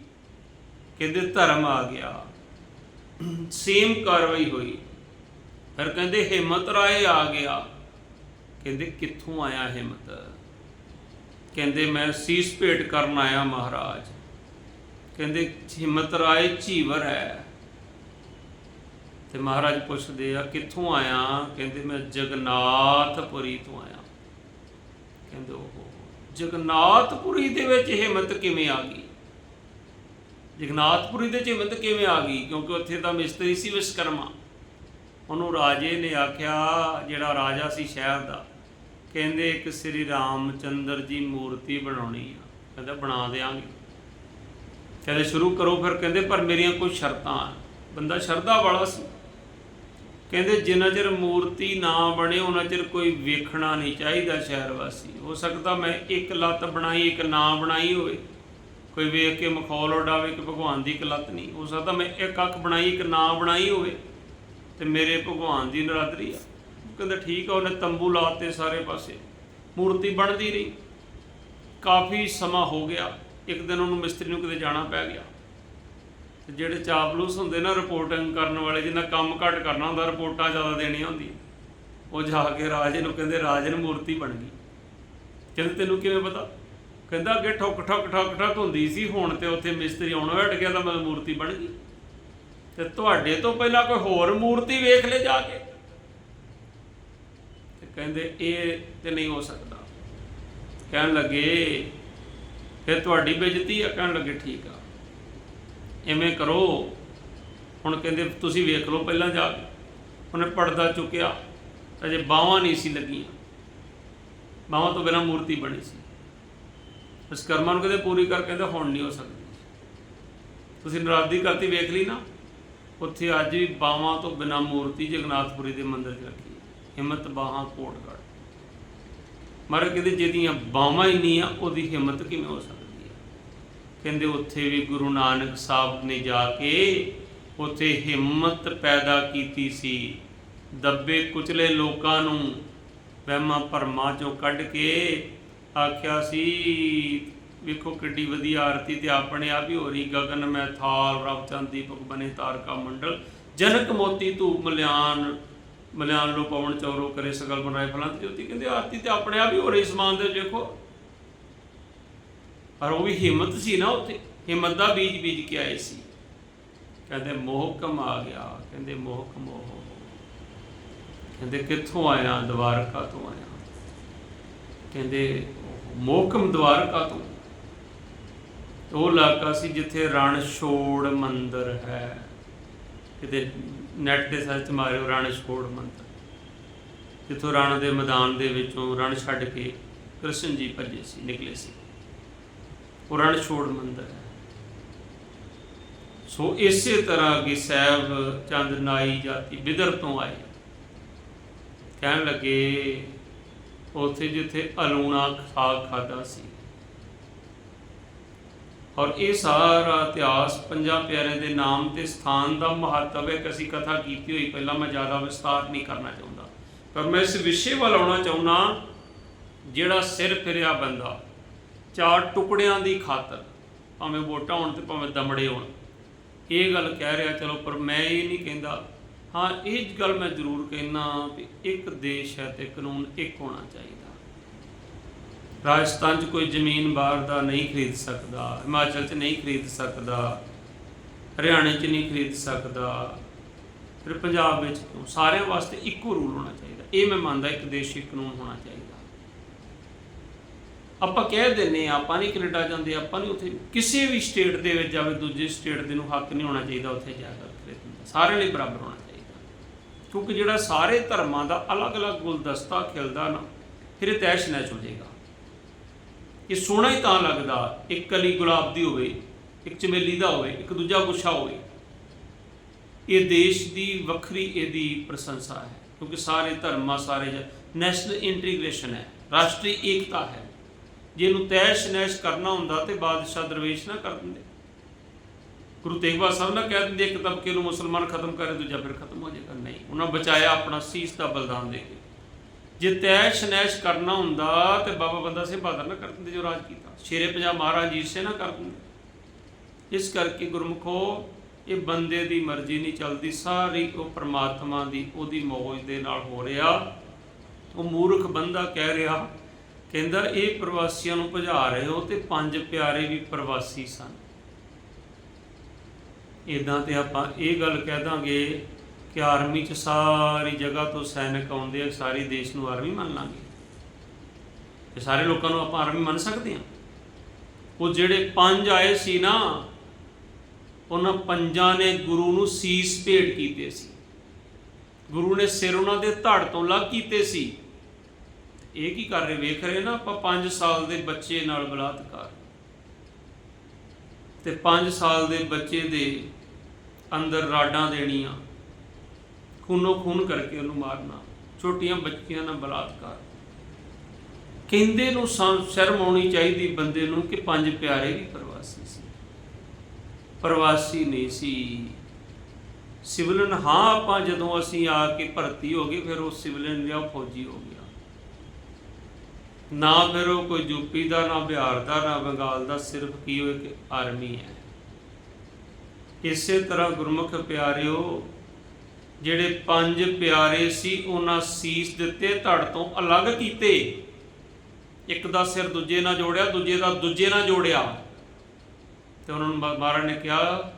ਕਹਿੰਦੇ, ਧਰਮ ਆ ਗਿਆ। ਸੇਮ ਕਾਰਵਾਈ ਹੋਈ। ਫਿਰ ਕਹਿੰਦੇ, ਹਿੰਮਤ ਰਾਏ ਆ ਗਿਆ। ਕਹਿੰਦੇ, ਕਿੱਥੋਂ ਆਇਆ ਹਿੰਮਤ? ਕਹਿੰਦੇ, ਮੈਂ ਸੀਸ ਭੇਟ ਕਰਨ ਆਇਆ ਮਹਾਰਾਜ। ਕਹਿੰਦੇ, ਹਿੰਮਤ ਰਾਏ ਝੀਵਰ ਹੈ। ਤੇ ਮਹਾਰਾਜ ਪੁੱਛਦੇ ਆ, ਕਿੱਥੋਂ ਆਇਆ? ਕਹਿੰਦੇ, ਮੈਂ ਜਗਨਾਥਪੁਰੀ ਤੋਂ ਆਇਆ। ਕਹਿੰਦੇ ਉਹ ਜਗਨਾਥਪੁਰੀ ਦੇ ਵਿੱਚ ਹਿੰਮਤ ਕਿਵੇਂ ਆ ਗਈ? ਜਗਨਾਥਪੁਰੀ ਦੇ ਚ ਹਿੰਮਤ ਕਿਵੇਂ ਆ ਗਈ? ਕਿਉਂਕਿ ਉੱਥੇ ਦਾ ਮਿਸਤਰੀ ਸੀ ਵਿਸ਼ਕਰਮਾ ਉਹਨੂੰ ਰਾਜੇ ਨੇ ਆਖਿਆ, ਜਿਹੜਾ ਰਾਜਾ ਸੀ ਸ਼ਹਿਰ ਦਾ, ਕਹਿੰਦੇ, ਇੱਕ ਸ੍ਰੀ ਰਾਮਚੰਦਰ ਜੀ ਮੂਰਤੀ ਬਣਾਉਣੀ ਆ। ਕਹਿੰਦਾ, ਬਣਾ ਦੇਾਂਗੇ ਕਹਿੰਦੇ, ਸ਼ੁਰੂ ਕਰੋ ਫਿਰ। ਕਹਿੰਦੇ, ਪਰ ਮੇਰੀਆਂ ਕੁਝ ਸ਼ਰਤਾਂ ਬੰਦਾ ਸ਼ਰਧਾ ਵਾਲਾ ਸੀ। ਕਹਿੰਦੇ ਜਿੰਨਾ ਚਿਰ ਮੂਰਤੀ ਨਾ ਬਣੇ, ਉਹਨਾਂ ਚਿਰ ਕੋਈ ਵੇਖਣਾ ਨਹੀਂ ਚਾਹੀਦਾ ਸ਼ਹਿਰ ਵਾਸੀ। ਹੋ ਸਕਦਾ ਮੈਂ ਇੱਕ ਲੱਤ ਬਣਾਈ, ਇੱਕ ਨਾ ਬਣਾਈ ਹੋਵੇ। ਕੋਈ ਵੇਖ ਕੇ ਮਖੌਲ ਉਡਾਵੇ ਕਿ ਭਗਵਾਨ ਦੀ ਇੱਕ ਲੱਤ ਨਹੀਂ। ਹੋ ਸਕਦਾ ਮੈਂ ਇੱਕ ਅੱਖ ਬਣਾਈ, ਇੱਕ ਨਾ ਬਣਾਈ ਹੋਵੇ ਤੇ ਮੇਰੇ ਭਗਵਾਨ ਦੀ ਨਰਾਦਰੀ ਆ। ਕਹਿੰਦਾ ਠੀਕ ਆ, ਉਹਨੇ ਤੰਬੂ ਲਾਤੇ ਸਾਰੇ ਪਾਸੇ। ਮੂਰਤੀ ਬਣਦੀ ਰਹੀ ਕਾਫੀ ਸਮਾਂ ਹੋ ਗਿਆ। ਇੱਕ ਦਿਨ ਉਹਨੂੰ ਮਿਸਤਰੀ ਨੂੰ ਕਿਤੇ ਜਾਣਾ ਪੈ ਗਿਆ। ਤੇ ਜਿਹੜੇ ਚਾਪਲੂਸ ਹੁੰਦੇ ਨਾ ਰਿਪੋਰਟਿੰਗ ਕਰਨ ਵਾਲੇ ਜਿਨ੍ਹਾਂ ਕੰਮ ਘੱਟ ਕਰਨਾ ਹੁੰਦਾ, ਰਿਪੋਰਟਾਂ ਜ਼ਿਆਦਾ ਦੇਣੀਆਂ ਹੁੰਦੀਆਂ। ਉਹ ਜਾ ਕੇ ਰਾਜੇ ਨੂੰ ਕਹਿੰਦੇ ਰਾਜਨ ਮੂਰਤੀ ਬਣ ਗਈ। ਕਹਿੰਦੇ, ਤੈਨੂੰ ਕਿਵੇਂ ਪਤਾ? ਕਹਿੰਦਾ, ਅੱਗੇ ਠੁੱਕ ਠੁੱਕ ਠੁੱਕ ਠੁੱਕ ਹੁੰਦੀ ਸੀ, ਹੁਣ ਤੇ ਉੱਥੇ ਮਿਸਤਰੀ ਆਉਣਾ ਹਟ ਗਿਆ ਤਾਂ ਮੈਂ ਮੂਰਤੀ ਬਣ ਗਈ। ਤੇ ਤੁਹਾਡੇ ਤੋਂ ਪਹਿਲਾਂ ਕੋਈ ਹੋਰ ਮੂਰਤੀ ਵੇਖ ਲੈ ਜਾ ਕੇ। ਤੇ ਕਹਿੰਦੇ, ਇਹ ਤੇ ਨਹੀਂ ਹੋ ਸਕਦਾ। ਕਹਿਣ ਲੱਗੇ, ਫਿਰ ਤੁਹਾਡੀ ਬੇਇੱਜ਼ਤੀ ਆ? ਕਹਿਣ ਲੱਗੇ, ਠੀਕ ਆ। ਇਵੇਂ ਕਰੋ। ਹੁਣ ਕਹਿੰਦੇ, ਤੁਸੀਂ ਵੇਖ ਲਓ ਪਹਿਲਾਂ ਜਾ ਕੇ। ਉਹਨੇ ਪਰਦਾ ਚੁੱਕਿਆ। ਅਜੇ ਬਾਹਾਂ ਨਹੀਂ ਸੀ ਲੱਗੀਆਂ। ਬਾਹਾਂ ਤੋਂ ਬਿਨਾਂ ਮੂਰਤੀ ਬਣੀ ਸੀ। ਇਸ ਕਰਮਾਂ ਨੂੰ ਕਹਿੰਦੇ, ਪੂਰੀ ਕਰ, ਕਹਿੰਦੇ, ਹੁਣ ਨਹੀਂ ਹੋ ਸਕਦੀ। ਤੁਸੀਂ ਨਰਾਦੀ ਕਰਤੀ, ਵੇਖ ਲਈ ਨਾ। ਉੱਥੇ ਅੱਜ ਵੀ ਬਾਹਾਂ ਤੋਂ ਬਿਨਾਂ ਮੂਰਤੀ ਜਗਨਾਥਪੁਰੀ ਦੇ ਮੰਦਿਰ 'ਚ ਰੱਖੀ ਹਿੰਮਤ ਬਾਹਾਂ ਕੋਟਗੜ ਮਹਾਰਾਜ ਕਹਿੰਦੇ ਜਿਹਦੀਆਂ ਬਾਹਾਂ ਹੀ ਨਹੀਂ ਆ, ਉਹਦੀ ਹਿੰਮਤ ਕਿਵੇਂ ਹੋ ਸਕਦੀ? ਕਹਿੰਦੇ ਉੱਥੇ ਵੀ ਗੁਰੂ ਨਾਨਕ ਸਾਹਿਬ ਨੇ ਜਾ ਕੇ ਉੱਥੇ ਹਿੰਮਤ ਪੈਦਾ ਕੀਤੀ ਸੀ। ਦੱਬੇ ਕੁਚਲੇ ਲੋਕਾਂ ਨੂੰ ਵਹਿਮਾਂ ਭਰਮਾਂ ਚੋਂ ਕੱਢ ਕੇ ਆਖਿਆ ਸੀ, ਵੇਖੋ ਕਿੱਡੀ ਵਧੀਆ ਆਰਤੀ ਤੇ ਆਪਣੇ ਆਪ ਹੀ ਹੋ ਰਹੀ ਗਗਨ, ਮੈਂ ਥਾਲ ਰਵ ਚੰਦ ਦੀਪਕ ਬਨੇ ਤਾਰਕਾ ਮੰਡਲ, ਜਨਕ ਮੋਤੀ ਧੂਪ ਮਲਿਆਨ ਮਲਿਆਨ ਲੋ ਪਵਨ ਚੌਰੋ ਕਰੇ ਸਗਲ ਬਣਾਏ ਫਲਾਂ ਤੇ ਜੋਤੀ। ਕਹਿੰਦੇ ਆਰਤੀ ਤੇ ਆਪਣੇ ਆਪ ਹੀ ਹੋ ਰਹੀ ਸਮਾਨ ਦੇ ਦੇਖੋ ਪਰ ਉਹ ਵੀ ਹਿੰਮਤ ਸੀ ਨਾ ਉੱਥੇ। ਹਿੰਮਤ ਦਾ ਬੀਜ ਬੀਜ ਕੇ ਆਏ ਸੀ। ਕਹਿੰਦੇ ਮੋਹਕਮ ਆ ਗਿਆ। ਕਹਿੰਦੇ ਮੋਹਕਮ ਹੋ। ਕਹਿੰਦੇ ਕਿੱਥੋਂ ਆਇਆ? ਦਵਾਰਕਾ ਤੋਂ ਆਇਆ। ਕਹਿੰਦੇ ਮੋਹਕਮ ਦਵਾਰਕਾ ਤੋਂ। ਉਹ ਇਲਾਕਾ ਸੀ ਜਿੱਥੇ ਰਣਛੋੜ ਮੰਦਿਰ ਹੈ। ਕਿਤੇ ਨੈਟ ਦੇ ਸਰਚ ਮਾਰਿਓ ਰਣਛੋੜ ਮੰਦਿਰ। ਜਿੱਥੋਂ ਰਣ ਦੇ ਮੈਦਾਨ ਦੇ ਵਿੱਚੋਂ ਰਣ ਛੱਡ ਕੇ ਕ੍ਰਿਸ਼ਨ ਜੀ ਭੱਜੇ ਸੀ, ਨਿਕਲੇ ਸੀ। ਉਹ ਰਣਛੋੜ ਮੰਦਿਰ। ਸੋ ਇਸੇ ਤਰ੍ਹਾਂ ਕਿ ਸਾਹਿਬ ਚੰਦ ਨਾਈ ਜਾਤੀ ਬਿਦਰ ਤੋਂ ਆਏ। ਕਹਿਣ ਲੱਗੇ, ਉੱਥੇ ਜਿੱਥੇ ਅਲੂਣਾ ਸਾਗ ਖਾਦਾ ਸੀ। ਔਰ ਇਹ ਸਾਰਾ ਇਤਿਹਾਸ ਪੰਜਾਂ ਪਿਆਰਿਆਂ ਦੇ ਨਾਮ ਤੇ ਸਥਾਨ ਦਾ ਮਹੱਤਵ ਹੈ ਕਿ ਅਸੀਂ ਕਥਾ ਕੀਤੀ ਹੋਈ। ਪਹਿਲਾਂ ਮੈਂ ਜ਼ਿਆਦਾ ਵਿਸਤਾਰ ਨਹੀਂ ਕਰਨਾ ਚਾਹੁੰਦਾ। ਪਰ ਮੈਂ ਇਸ ਵਿਸ਼ੇ ਵੱਲ ਆਉਣਾ ਚਾਹੁੰਦਾ, ਜਿਹੜਾ ਸਿਰ ਫਿਰਿਆ ਬੰਦਾ ਚਾਰ ਟੁਕੜਿਆਂ ਦੀ ਖਾਤਰ, ਭਾਵੇਂ ਵੋਟਾਂ ਹੋਣ ਤੇ ਭਾਵੇਂ ਦਮੜੇ ਹੋਣ। ਇਹ ਗੱਲ ਕਹਿ ਰਿਹਾ, ਚਲੋ, ਪਰ ਮੈਂ ਇਹ ਨਹੀਂ ਕਹਿੰਦਾ। ਹਾਂ, ਇਹ ਗੱਲ ਮੈਂ ਜ਼ਰੂਰ ਕਹਿਣਾ ਵੀ ਇੱਕ ਦੇਸ਼ ਹੈ ਤੇ ਕਾਨੂੰਨ ਇੱਕ ਹੋਣਾ ਚਾਹੀਦਾ। ਰਾਜਸਥਾਨ 'ਚ ਕੋਈ ਜ਼ਮੀਨ ਬਾਹਰ ਦਾ ਨਹੀਂ ਖਰੀਦ ਸਕਦਾ, ਹਿਮਾਚਲ 'ਚ ਨਹੀਂ ਖਰੀਦ ਸਕਦਾ, ਹਰਿਆਣੇ 'ਚ ਨਹੀਂ ਖਰੀਦ ਸਕਦਾ, ਫਿਰ ਪੰਜਾਬ ਵਿੱਚ ਕਿਉਂ? ਸਾਰਿਆਂ ਵਾਸਤੇ ਇੱਕੋ ਰੂਲ ਹੋਣਾ ਚਾਹੀਦਾ। ਇਹ ਮੈਂ ਮੰਨਦਾ, ਇੱਕ ਦੇਸ਼ ਇੱਕ ਕਾਨੂੰਨ ਹੋਣਾ ਚਾਹੀਦਾ। ਆਪਾਂ ਕਹਿ ਦਿੰਨੇ ਆ, ਆਪਾਂ ਨਹੀਂ ਕੈਨੇਡਾ ਜਾਂਦੇ, ਆਪਾਂ ਨਹੀਂ ਉੱਥੇ ਕਿਸੇ ਵੀ ਸਟੇਟ ਦੇ ਵਿੱਚ ਜਾਵੇ, ਦੂਜੇ ਸਟੇਟ ਦੇ ਨੂੰ ਹੱਕ ਨਹੀਂ ਹੋਣਾ ਚਾਹੀਦਾ ਉੱਥੇ ਜਾ ਕੇ ਸਾਰਿਆਂ ਲਈ ਬਰਾਬਰ ਹੋਣਾ ਚਾਹੀਦਾ। ਕਿਉਂਕਿ ਜਿਹੜਾ ਸਾਰੇ ਧਰਮਾਂ ਦਾ ਅਲੱਗ-ਅਲੱਗ ਗੁਲਦਸਤਾ ਖਿਲਦਾ ਨਾ, ਫਿਰ ਇਹ ਤੈਸ਼ ਨੈਚ ਹੋ ਜਾਏਗਾ। ਇਹ ਸੋਹਣਾ ਹੀ ਤਾਂ ਲੱਗਦਾ, ਇੱਕ ਕਲੀ ਗੁਲਾਬ ਦੀ ਹੋਵੇ, ਇੱਕ ਚਮੇਲੀ ਦਾ ਹੋਵੇ, ਇੱਕ ਦੂਜਾ ਗੁੱਛਾ ਹੋਵੇ। ਇਹ ਦੇਸ਼ ਦੀ ਵੱਖਰੀ ਇਹਦੀ ਪ੍ਰਸ਼ੰਸਾ ਹੈ, ਕਿਉਂਕਿ ਸਾਰੇ ਧਰਮਾਂ, ਸਾਰੇ ਨੈਸ਼ਨਲ ਇੰਟੀਗ੍ਰੇਸ਼ਨ ਹੈ, ਰਾਸ਼ਟਰੀ ਏਕਤਾ ਹੈ। ਜੇ ਇਹਨੂੰ ਤੈਸ਼ ਨੈਸ਼ ਕਰਨਾ ਹੁੰਦਾ ਤੇ ਬਾਦਸ਼ਾਹ ਦਰਵੇਸ਼ ਨਾ ਕਰ ਦਿੰਦੇ। ਗੁਰੂ ਤੇਗ ਬਹਾਦਰ ਸਾਹਿਬ ਨਾ ਕਹਿ ਦਿੰਦੇ ਇੱਕ ਤਬਕੇ ਨੂੰ ਮੁਸਲਮਾਨ ਖਤਮ ਕਰੇ, ਦੂਜਾ ਫਿਰ ਖਤਮ ਹੋ ਜਾਏਗਾ। ਨਹੀਂ, ਉਹਨਾਂ ਬਚਾਇਆ ਆਪਣਾ ਸੀਸ ਦਾ ਬਲਿਦਾਨ ਦੇ ਕੇ। ਜੇ ਤੈਸ਼ ਨੈਸ਼ ਕਰਨਾ ਹੁੰਦਾ ਤੇ ਬਾਬਾ ਬੰਦਾ ਸਿੰਘ ਬਹਾਦਰ ਨਾ ਕਰ ਦਿੰਦੇ ਜੋ ਰਾਜ ਕੀਤਾ। ਸ਼ੇਰੇ ਪੰਜਾਬ ਮਹਾਰਾਜ ਜੀਤ ਸਿੰਘ ਨਾ ਕਰ ਦਿੰਦੇ। ਇਸ ਕਰਕੇ ਗੁਰਮਖੋ, ਇਹ ਬੰਦੇ ਦੀ ਮਰਜ਼ੀ ਨਹੀਂ ਚੱਲਦੀ। ਸਾਰੀ ਉਹ ਪ੍ਰਮਾਤਮਾ ਦੀ, ਉਹਦੀ ਮੌਜ ਦੇ ਨਾਲ ਹੋ ਰਿਹਾ। ਉਹ ਮੂਰਖ ਬੰਦਾ ਕਹਿ ਰਿਹਾ ਕਹਿੰਦਾ, ਇਹ ਪ੍ਰਵਾਸੀਆਂ ਨੂੰ ਭਜਾ ਰਹੇ ਹੋ ਤੇ ਪੰਜ ਪਿਆਰੇ ਵੀ ਪ੍ਰਵਾਸੀ ਸਨ। ਇਦਾਂ ਤੇ ਆਪਾਂ ਇਹ ਗੱਲ ਕਹਿ ਦਾਂਗੇ ਕਿ ਆਰਮੀ 'ਚ ਸਾਰੀ ਜਗ੍ਹਾ ਤੋਂ ਸੈਨਿਕ ਆਉਂਦੇ ਆ, ਸਾਰੇ ਦੇਸ਼ ਨੂੰ ਆਰਮੀ ਮੰਨ ਲਾਂਗੇ। ਇਹ ਸਾਰੇ ਲੋਕਾਂ ਨੂੰ ਆਪਾਂ ਆਰਮੀ ਮੰਨ ਸਕਦੇ ਹਾਂ। ਉਹ ਜਿਹੜੇ ਪੰਜ ਆਏ ਸੀ ਨਾ, ਉਹਨਾਂ ਪੰਜਾਂ ਨੇ ਗੁਰੂ ਨੂੰ ਸੀਸ ਭੇਟ ਕੀਤੇ ਸੀ। ਗੁਰੂ ਨੇ ਸਿਰ ਉਹਨਾਂ ਦੇ ਧੜ ਤੋਂ ਲੱਗ ਕੀਤੇ ਸੀ। ਇਹ ਕੀ ਕਰ ਰਹੇ? ਵੇਖ ਰਹੇ ਨਾ ਆਪਾਂ 5 ਸਾਲ ਦੇ ਬੱਚੇ ਨਾਲ ਬਲਾਤਕਾਰ। ਤੇ 5 ਸਾਲ ਦੇ ਬੱਚੇ ਦੇ ਅੰਦਰ ਰਾਡਾਂ ਦੇਣੀਆਂ, ਖੂਨੋ ਖੂਨ ਕਰਕੇ ਉਹਨੂੰ ਮਾਰਨਾ, ਛੋਟੀਆਂ ਬੱਚੀਆਂ ਨਾਲ ਬਲਾਤਕਾਰ। ਕਹਿੰਦੇ ਨੂੰ ਸ਼ਰਮ ਆਉਣੀ ਚਾਹੀਦੀ ਬੰਦੇ ਨੂੰ ਕਿ ਪੰਜ ਪਿਆਰੇ ਵੀ ਪ੍ਰਵਾਸੀ ਸੀ। ਪ੍ਰਵਾਸੀ ਨਹੀਂ ਸੀ। ਸਿਵਲਨ, ਹਾਂ ਆਪਾਂ ਜਦੋਂ ਅਸੀਂ ਆ ਕੇ ਭਰਤੀ ਹੋ ਗਏ, ਫਿਰ ਉਹ ਸਿਵਲਨ ਜਾਂ ਫੌਜੀ ਹੋ ਗਏ। ਨਾ ਫਿਰ ਉਹ ਕੋਈ ਯੂਪੀ ਦਾ, ਨਾ ਬਿਹਾਰ ਦਾ, ਨਾ ਬੰਗਾਲ ਦਾ, ਸਿਰਫ ਕੀ ਉਹ ਕਿ ਆਰਮੀ ਹੈ। ਇਸੇ ਤਰ੍ਹਾਂ ਗੁਰਮੁਖ ਪਿਆਰਿਓ, ਜਿਹੜੇ ਪੰਜ ਪਿਆਰੇ ਸੀ, ਉਹਨਾਂ ਸੀਸ ਦਿੱਤੇ, ਧੜ ਤੋਂ ਅਲੱਗ ਕੀਤੇ। ਇੱਕ ਦਾ ਸਿਰ ਦੂਜੇ ਨਾਲ ਜੋੜਿਆ, ਦੂਜੇ ਦਾ ਦੂਜੇ ਨਾਲ ਜੋੜਿਆ। ਤੇ ਉਹਨਾਂ ਨੂੰ ਮਹਾਰਾਜ ਨੇ ਕਿਹਾ,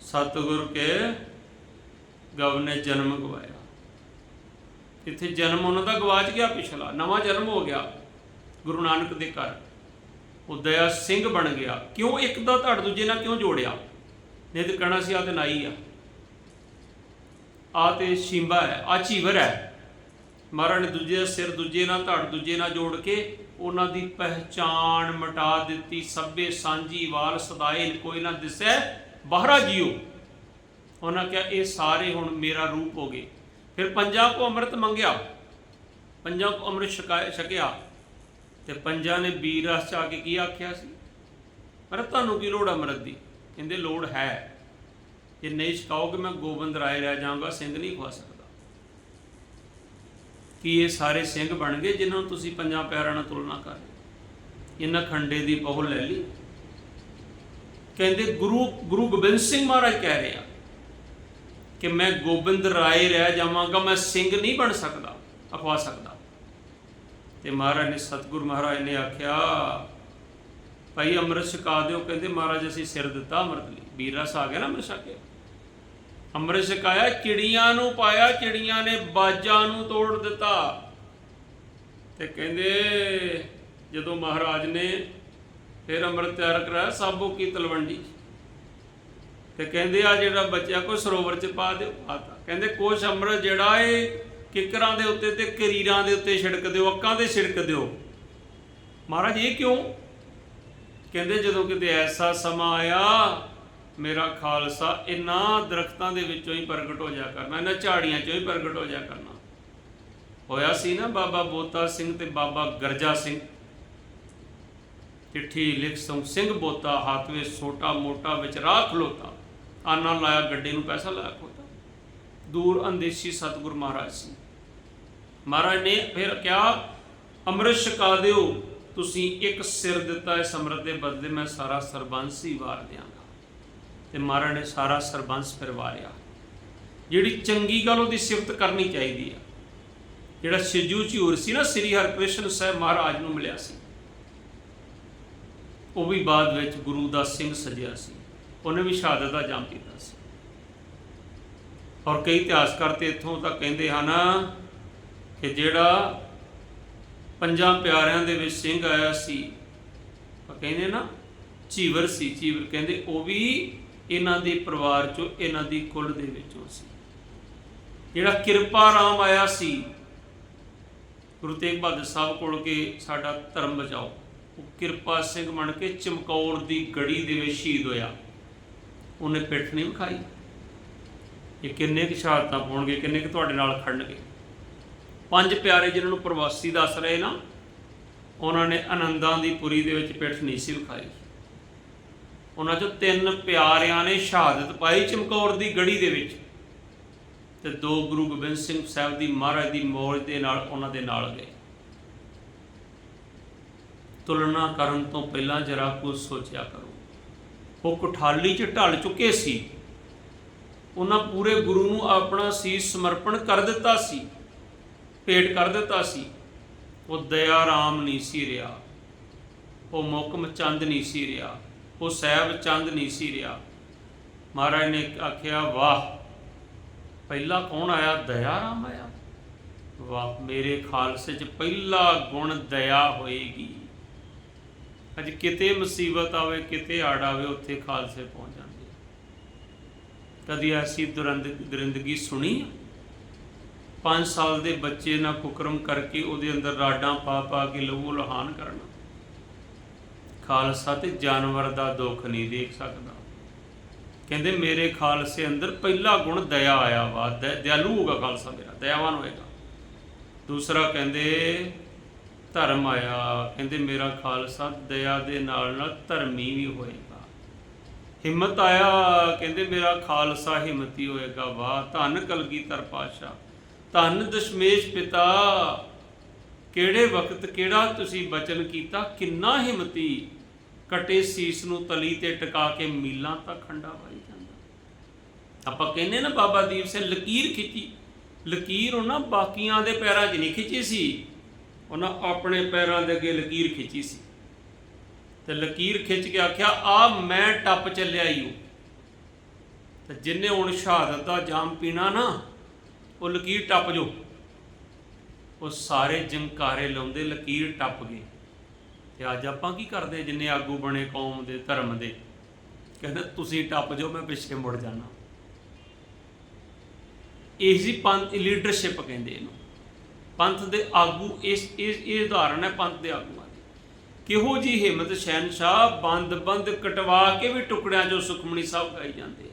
ਸਤਿਗੁਰ ਕੇ ਗਵ ਨੇ ਜਨਮ ਗਵਾਇਆ। ਇੱਥੇ ਜਨਮ ਉਹਨਾਂ ਦਾ ਗਵਾਚ ਗਿਆ ਪਿਛਲਾ, ਨਵਾਂ ਜਨਮ ਹੋ ਗਿਆ। ਗੁਰੂ ਨਾਨਕ ਦੇ ਘਰ। ਉਹ ਦਇਆ ਸਿੰਘ ਬਣ ਗਿਆ। ਕਿਉਂ ਇੱਕ ਦਾ ਧੜ ਦੂਜੇ ਨਾਲ ਕਿਉਂ ਜੋੜਿਆ? ਨਹੀਂ ਤੇ ਕਹਿਣਾ ਸੀ ਆ ਤੇ ਨਾਈ ਆ। ਆ ਤੇ ਸ਼ਿੰਬਾ ਹੈ ਆ ਚੀਵਰ ਹੈ। ਮਹਾਰਾਜ ਨੇ ਦੂਜੇ ਸਿਰ ਦੂਜੇ ਨਾਲ, ਧੜ ਦੂਜੇ ਨਾਲ ਜੋੜ ਕੇ ਉਹਨਾਂ ਦੀ ਪਹਿਚਾਣ ਮਟਾ ਦਿੱਤੀ। ਸਭੇ ਸਾਂਝੀ ਵਾਲ ਸਦਾਏ, ਕੋਈ ਨਾ ਦਿਸੈ, ਬਾਹਰਾ ਜੀਓ। ਉਹਨਾਂ ਕਿਹਾ, ਇਹ ਸਾਰੇ ਹੁਣ ਮੇਰਾ ਰੂਪ ਹੋ ਗਏ। ਫਿਰ ਪੰਜਾਂ ਕੋ ਅੰਮ੍ਰਿਤ ਮੰਗਿਆ। ਪੰਜਾਂ ਕੋ ਅੰਮ੍ਰਿਤ ਛਕਾਇਆ ਛਕਿਆ। ਤੇ ਪੰਜਾਂ ਨੇ ਵੀਰ ਰਸ ਚ ਆ ਕੇ ਕੀ ਆਖਿਆ ਸੀ? ਪਰ ਤੁਹਾਨੂੰ ਕੀ ਲੋੜ ਅੰਮ੍ਰਿਤ ਦੀ? ਕਹਿੰਦੇ ਲੋੜ ਹੈ। ਜੇ ਨਹੀਂ ਛਕਾਓਗੇ ਮੈਂ ਗੋਬਿੰਦ ਰਾਏ ਰਹਿ ਜਾਊਂਗਾ ਸਿੰਘ ਨਹੀਂ ਖਵਾ ਸਕਦਾ। ਕੀ ਇਹ ਸਾਰੇ ਸਿੰਘ ਬਣ ਗਏ ਜਿਨ੍ਹਾਂ ਨੂੰ ਤੁਸੀਂ ਪੰਜਾਂ ਪਿਆਰਾਂ ਨਾਲ ਤੁਲਨਾ ਕਰ ਇਹਨਾਂ ਖੰਡੇ ਦੀ ਬਹੁ ਲੈ ਲਈ। ਕਹਿੰਦੇ ਗੁਰੂ ਗੁਰੂ ਗੋਬਿੰਦ ਸਿੰਘ ਮਹਾਰਾਜ ਕਹਿ ਰਹੇ ਆ ਕਿ ਮੈਂ ਗੋਬਿੰਦ ਰਾਏ ਰਹਿ ਜਾਵਾਂਗਾ, ਮੈਂ ਸਿੰਘ ਨਹੀਂ ਬਣ ਸਕਦਾ, ਅਖਵਾ ਸਕਦਾ। ਤੇ ਮਹਾਰਾਜ ਨੇ ਸਤਿਗੁਰ ਮਹਾਰਾਜ ਨੇ ਆਖਿਆ, ਭਾਈ ਅੰਮ੍ਰਿਤ ਛਕਾ ਦਿਓ। ਕਹਿੰਦੇ, ਮਹਾਰਾਜ, ਅਸੀਂ ਸਿਰ ਦਿੱਤਾ ਅੰਮ੍ਰਿਤ ਲਈ। ਵੀਰ ਰਸ ਆ ਗਿਆ ਨਾ ਅੰਮ੍ਰਿਤ ਛਕਿਆ ਅੰਮ੍ਰਿਤ ਛਕਾਇਆ, ਚਿੜੀਆਂ ਨੂੰ ਪਾਇਆ, ਚਿੜੀਆਂ ਨੇ ਬਾਜਾਂ ਨੂੰ ਤੋੜ ਦਿੱਤਾ। ਤੇ ਕਹਿੰਦੇ, ਜਦੋਂ ਮਹਾਰਾਜ ਨੇ ਫਿਰ ਅੰਮ੍ਰਿਤ ਤਿਆਰ ਕਰਾਇਆ, ਸਾਬੋ ਕੀ ਤਲਵੰਡੀ ਤੇ ਕਹਿੰਦੇ, ਆ ਜਿਹੜਾ ਬੱਚਾ ਕੋਈ ਸਰੋਵਰ ਚ ਪਾ ਦਿਓ। ਪਾਤਾ ਕਹਿੰਦੇ, ਕੁਛ ਅੰਮ੍ਰਿਤ ਜਿਹੜਾ ਏ ਕਿਕਰਾਂ ਦੇ ਉੱਤੇ ਤੇ ਕਰੀਰਾਂ ਦੇ ਉੱਤੇ ਛਿੜਕ ਦਿਓ ਅੱਕਾਂ ਤੇ ਛਿੜਕ ਦਿਓ। ਮਹਾਰਾਜ, ਇਹ ਕਿਉਂ? ਕਹਿੰਦੇ ਜਦੋਂ ਕਿਤੇ ਐਸਾ ਸਮਾਂ ਆਇਆ, ਮੇਰਾ ਖਾਲਸਾ ਇਨਾਂ ਦਰਖਤਾਂ ਦੇ ਵਿੱਚੋਂ ਹੀ ਪ੍ਰਗਟ ਹੋ ਜਾ ਕਰਨਾ ਇਹਨਾਂ ਝਾੜੀਆਂ ਚੋਂ ਹੀ ਪ੍ਰਗਟ ਹੋ ਜਾ ਕਰਨਾ। ਹੋਇਆ ਸੀ ਨਾ ਬਾਬਾ ਬੋਤਾ ਸਿੰਘ ਤੇ ਬਾਬਾ ਗਰਜਾ ਸਿੰਘ। ਚਿੱਠੀ ਲਿਖ ਸੰ, ਸਿੰਘ ਬੋਤਾ ਹੱਥ ਵਿੱਚ ਛੋਟਾ ਮੋਟਾ ਵਿੱਚ ਰਾਹ ਖਲੋਤਾ, ਆਨਾ ਲਾਇਆ, ਗੱਡੇ ਨੂੰ ਪੈਸਾ ਲਾਇਆ ਖੋਤਾ ਦੂਰ ਅੰਦੇਸ਼ੀ ਸਤਿਗੁਰ ਮਹਾਰਾਜ ਸੀ। ਮਹਾਰਾਜ ਨੇ ਫਿਰ ਕਿਹਾ, ਅੰਮ੍ਰਿਤ ਛਕਾ ਦਿਓ। ਤੁਸੀਂ ਇੱਕ ਸਿਰ ਦਿੱਤਾ ਇਸ ਅੰਮ੍ਰਿਤ ਦੇ ਬਦਲੇ ਮੈਂ ਸਾਰਾ ਸਰਬੰਸ ਹੀ ਵਾਰ ਦਿਆਂਗਾ। ਤੇ ਮਹਾਰਾਜ ਨੇ ਸਾਰਾ ਸਰਬੰਸ ਫਿਰ ਵਾਰਿਆ। ਜਿਹੜੀ ਚੰਗੀ ਗੱਲ ਉਹਦੀ ਸਿਫਤ ਕਰਨੀ ਚਾਹੀਦੀ ਆ। ਜਿਹੜਾ ਸਿਜੂ ਝੂਰ ਸੀ ਨਾ ਸ੍ਰੀ ਹਰਿਕ੍ਰਿਸ਼ਨ ਸਾਹਿਬ ਮਹਾਰਾਜ ਨੂੰ ਮਿਲਿਆ ਸੀ। ਉਹ ਵੀ ਬਾਅਦ ਵਿੱਚ ਗੁਰੂ ਦਾ ਸਿੰਘ ਸਜਿਆ ਸੀ। ਉਹਨੇ ਵੀ ਸ਼ਹਾਦਤ ਦਾ ਜਾਮ ਕੀਤਾ ਸੀ। ਔਰ ਕਈ ਇਤਿਹਾਸਕਾਰ ਤੇ ਇੱਥੋਂ ਤੱਕ ਕਹਿੰਦੇ ਹਨ ਕਿ ਜਿਹੜਾ ਪੰਜਾਂ ਪਿਆਰਿਆਂ ਦੇ ਵਿੱਚ ਸਿੰਘ ਆਇਆ ਸੀ ਉਹ ਕਹਿੰਦੇ ਨਾ, ਚੀਵਰ ਸੀ, ਚੀਵਰ ਕਹਿੰਦੇ, ਉਹ ਵੀ ਇਹਨਾਂ ਦੇ ਪਰਿਵਾਰ ਚੋਂ, ਇਹਨਾਂ ਦੀ ਕੁੱਲ ਦੇ ਵਿੱਚੋਂ ਸੀ। ਜਿਹੜਾ ਕਿਰਪਾ ਰਾਮ ਆਇਆ ਸੀ, ਗੁਰੂ ਤੇਗ ਬਹਾਦਰ ਸਾਹਿਬ ਕੋਲ ਕੇ ਸਾਡਾ ਧਰਮ ਬਚਾਓ, ਉਹ ਕਿਰਪਾ ਸਿੰਘ ਬਣ ਕੇ ਚਮਕੌਰ ਦੀ ਗੜੀ ਦੇ ਵਿੱਚ ਸ਼ਹੀਦ ਹੋਇਆ। ਉਹਨੇ ਪਿੱਠ ਨਹੀਂ ਵਿਖਾਈ। ਇਹ ਕਿੰਨੇ ਕੁ ਸ਼ਹਾਦਤਾਂ ਪਾਉਣਗੇ, ਕਿੰਨੇ ਕੁ ਤੁਹਾਡੇ ਨਾਲ ਖੜਨਗੇ। ਪੰਜ ਪਿਆਰੇ ਜਿਹਨਾਂ ਨੂੰ ਪ੍ਰਵਾਸੀ ਦੱਸ ਰਹੇ ਨਾ, ਉਹਨਾਂ ਨੇ ਆਨੰਦਾਂ ਦੀ ਪੁਰੀ ਦੇ ਵਿੱਚ ਪਿੱਠ ਨਹੀਂ ਸੀ ਵਿਖਾਈ। ਉਹਨਾਂ ਚੋਂ ਤਿੰਨ ਪਿਆਰਿਆਂ ਨੇ ਸ਼ਹਾਦਤ ਪਾਈ ਚਮਕੌਰ ਦੀ ਗੜੀ ਦੇ ਵਿੱਚ ਤੇ ਦੋ ਗੁਰੂ ਗੋਬਿੰਦ ਸਿੰਘ ਸਾਹਿਬ ਦੀ ਮਹਾਰਾਜ ਦੀ ਮੌਜ ਦੇ ਨਾਲ ਉਹਨਾਂ ਦੇ ਨਾਲ ਗਏ। ਤੁਲਨਾ ਕਰਨ ਤੋਂ ਪਹਿਲਾਂ ਜਰਾ ਕੁਝ ਸੋਚਿਆ ਕਰੋ। ਉਹ ਕੁਠਾਲੀ 'ਚ ਢਲ ਚੁੱਕੇ ਸੀ। ਉਹਨਾਂ ਪੂਰੇ ਗੁਰੂ ਨੂੰ ਆਪਣਾ ਸੀਸ ਸਮਰਪਣ ਕਰ ਦਿੱਤਾ ਸੀ। ਭੇਟ ਕਰ ਦਿੱਤਾ ਸੀ। ਉਹ ਦਇਆ ਰਾਮ ਨਹੀਂ ਸੀ ਰਿਹਾ। ਉਹ ਮੁਕਮ ਚੰਦ ਨਹੀਂ ਸੀ ਰਿਹਾ। ਉਹ ਸਹਿਬ ਚੰਦ ਨਹੀਂ ਸੀ ਰਿਹਾ। ਮਹਾਰਾਜ ਨੇ ਆਖਿਆ, ਵਾਹ, ਪਹਿਲਾ ਕੌਣ ਆਇਆ? ਦਇਆ ਰਾਮ ਆਇਆ? ਵਾਹ, ਮੇਰੇ ਖਾਲਸੇ 'ਚ ਪਹਿਲਾ ਗੁਣ ਦਇਆ ਹੋਏਗੀ। ਅੱਜ ਕਿਤੇ ਮੁਸੀਬਤ ਆਵੇ, ਕਿਤੇ ਆੜ ਆਵੇ, ਉੱਥੇ ਖਾਲਸੇ ਪਹੁੰਚ ਜਾਂਦੇ ਕਦੀ ਐਸੀ ਦੁਰੰਦ, ਦਰਿੰਦਗੀ ਸੁਣੀ 5 ਸਾਲ ਦੇ ਬੱਚੇ ਨਾਲ ਕੁਕਰਮ ਕਰਕੇ ਉਹਦੇ ਅੰਦਰ ਰਾਡਾਂ ਪਾ ਪਾ ਕੇ ਲਹੂ ਲਹਾਨ ਕਰਨਾ। ਖਾਲਸਾ ਤੇ ਜਾਨਵਰ ਦਾ ਦੁੱਖ ਨਹੀਂ ਦੇਖ ਸਕਦਾ। ਕਹਿੰਦੇ, ਮੇਰੇ ਖਾਲਸੇ ਅੰਦਰ ਪਹਿਲਾ ਗੁਣ ਦਇਆ ਆਇਆ ਵਾ, ਦ- ਦਿਆਲੂ ਹੋਗਾ ਖਾਲਸਾ ਮੇਰਾ ਦਇਆਵਾਨ ਹੋਏਗਾ। ਦੂਸਰਾ ਕਹਿੰਦੇ, ਧਰਮ ਆਇਆ। ਕਹਿੰਦੇ, ਮੇਰਾ ਖਾਲਸਾ ਦਇਆ ਦੇ ਨਾਲ ਨਾਲ ਧਰਮੀ ਵੀ ਹੋਏਗਾ। ਹਿੰਮਤ ਆਇਆ। ਕਹਿੰਦੇ, ਮੇਰਾ ਖਾਲਸਾ ਹਿੰਮਤੀ ਹੋਏਗਾ, ਵਾਹ, ਧੰਨ ਕਲਗੀਧਰ ਪਾਸ਼ਾ ਧੰਨ ਦਸ਼ਮੇਸ਼ ਪਿਤਾ, ਕਿਹੜੇ ਵਕਤ ਕਿਹੜਾ ਤੁਸੀਂ ਬਚਨ ਕੀਤਾ? ਕਿੰਨਾ ਹਿੰਮਤੀ ਕਟੇ ਸੀਸ ਨੂੰ ਤਲੀ ਤੇ ਟਿਕਾ ਕੇ ਮੀਲਾਂ ਤੱਕ ਖੰਡਾ ਵਾਈ ਜਾਂਦਾ। ਆਪਾਂ ਕਹਿੰਦੇ ਨਾ ਬਾਬਾ ਦੀਪ ਸਿੰਘ, ਲਕੀਰ ਖਿੱਚੀ। ਲਕੀਰ ਉਹਨਾਂ ਬਾਕੀਆਂ ਦੇ ਪੈਰਾਂ 'ਚ ਨਹੀਂ ਖਿੱਚੀ ਸੀ। ਉਹਨਾਂ ਆਪਣੇ ਪੈਰਾਂ ਦੇ ਅੱਗੇ ਲਕੀਰ ਖਿੱਚੀ ਸੀ। ਤੇ ਲਕੀਰ ਖਿੱਚ ਕੇ ਆਖਿਆ, ਆ ਮੈਂ ਟੱਪ ਚੱਲਿਆ ਈ ਓ। ਤੇ ਜਿੰਨੇ ਹੁਣ ਸ਼ਹਾਦਤ ਦਾ ਜਾਮ ਪੀਣਾ ਨਾ ਉਹ ਲਕੀਰ ਟੱਪ ਜੋ? ਉਹ ਸਾਰੇ ਜੰਕਾਰੇ ਲਾਉਂਦੇ, ਲਕੀਰ ਟੱਪ ਗਏ। ਤੇ ਅੱਜ ਆਪਾਂ ਕੀ ਕਰਦੇ ਜਿੰਨੇ ਆਗੂ ਬਣੇ ਕੌਮ ਦੇ, ਧਰਮ ਦੇ? ਕਹਿੰਦੇ, ਤੁਸੀਂ ਟੱਪ ਜਾਓ, ਮੈਂ ਪਿੱਛੇ ਮੁੜ ਜਾਣਾ। ਇਹ ਜੀ ਪੰਥ ਲੀਡਰਸ਼ਿਪ ਕਹਿੰਦੇ ਇਹਨੂੰ। ਪੰਥ ਦੇ ਆਗੂ, ਇਸ ਇਸ, ਇਹ ਉਦਾਹਰਣ ਹੈ ਪੰਥ ਦੇ ਆਗੂਆਂ ਦੀ। ਕਿਹੋ ਜੀ ਹਿੰਮਤ ਸ਼ਹਿਨशाह ਬੰਦ ਬੰਦ ਕਟਵਾ ਕੇ ਵੀ ਟੁਕੜਿਆਂ ਚੋਂ ਸੁਖਮਣੀ ਸਾਹਿਬ ਗਾਈ ਜਾਂਦੇ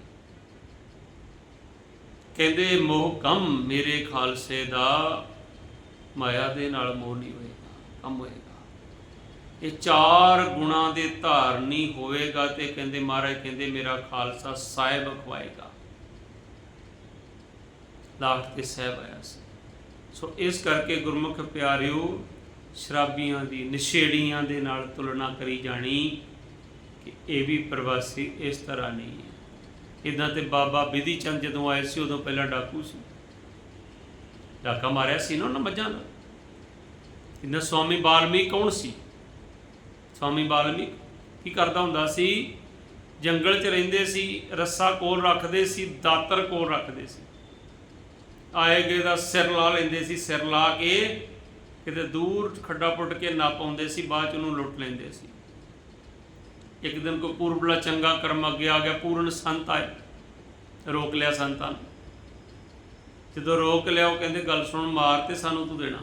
ਕਹਿੰਦੇ, ਮੋਹ ਕਮ ਮੇਰੇ ਖਾਲਸੇ ਦਾ, ਮਾਇਆ ਦੇ ਨਾਲ ਮੋਹ ਨਹੀਂ ਹੋਏਗਾ, ਕਮ ਹੋਏਗਾ। ਇਹ ਚਾਰ ਗੁਣਾ ਦੇ ਧਾਰਨੀ ਹੋਵੇਗਾ ਤੇ ਕਹਿੰਦੇ, ਮਹਾਰਾਜ ਕਹਿੰਦੇ, ਮੇਰਾ ਖਾਲਸਾ ਸਾਹਿਬ ਖਵਾਏਗਾ ਲਾਸਟ ਤੇ ਸਾਹਿਬ ਆਇਆ ਸੀ। ਸੋ ਇਸ ਕਰਕੇ ਗੁਰਮੁਖ ਪਿਆਰਿਓ, ਸ਼ਰਾਬੀਆਂ ਦੀ ਨਸ਼ੇੜੀਆਂ ਦੇ ਨਾਲ ਤੁਲਨਾ ਕਰੀ ਜਾਣੀ ਕਿ ਇਹ ਵੀ ਪ੍ਰਵਾਸੀ ਇਸ ਤਰ੍ਹਾਂ ਨਹੀਂ ਹੈ। ਇਦਾਂ ਤੇ ਬਾਬਾ ਬਿਧੀ ਚੰਦ ਜਦੋਂ ਆਏ ਸੀ, ਉਦੋਂ ਪਹਿਲਾਂ ਡਾਕੂ ਸੀ। ਡਾਕਾ ਮਾਰਿਆ ਸੀ ਨਾ ਉਹਨਾਂ ਮੱਝਾਂ ਦਾ। ਇਹਨਾਂ ਸਵਾਮੀ ਬਾਲਮੀਕ ਕੌਣ ਸੀ? ਸਵਾਮੀ ਬਾਲਮੀਕ ਕੀ ਕਰਦਾ ਹੁੰਦਾ ਸੀ? ਜੰਗਲ 'ਚ ਰਹਿੰਦੇ ਸੀ, ਰੱਸਾ ਕੋਲ ਰੱਖਦੇ ਸੀ, ਦਾਤਰ ਕੋਲ ਰੱਖਦੇ ਸੀ। ਆਏ ਗਏ ਦਾ ਸਿਰ ਲਾ ਲੈਂਦੇ ਸੀ, ਸਿਰ ਲਾ ਕੇ ਕਿਤੇ ਦੂਰ ਖੱਡਾ ਪੁੱਟ ਕੇ ਨਾ ਪਾਉਂਦੇ ਸੀ, ਬਾਅਦ ਚ ਉਹਨੂੰ ਲੁੱਟ ਲੈਂਦੇ ਸੀ। ਇੱਕ ਦਿਨ ਕੋ ਪੂਰਬਲਾ ਚੰਗਾ ਕਰਮ ਅੱਗੇ ਆ ਗਿਆ, ਪੂਰਨ ਸੰਤ ਆਏ। ਰੋਕ ਲਿਆ ਸੰਤਾਂ ਨੂੰ। ਜਦੋਂ ਰੋਕ ਲਿਆ, ਉਹ ਕਹਿੰਦੇ, ਗੱਲ ਸੁਣ, ਮਾਰ ਤੇ ਸਾਨੂੰ ਤੂੰ ਦੇਣਾ।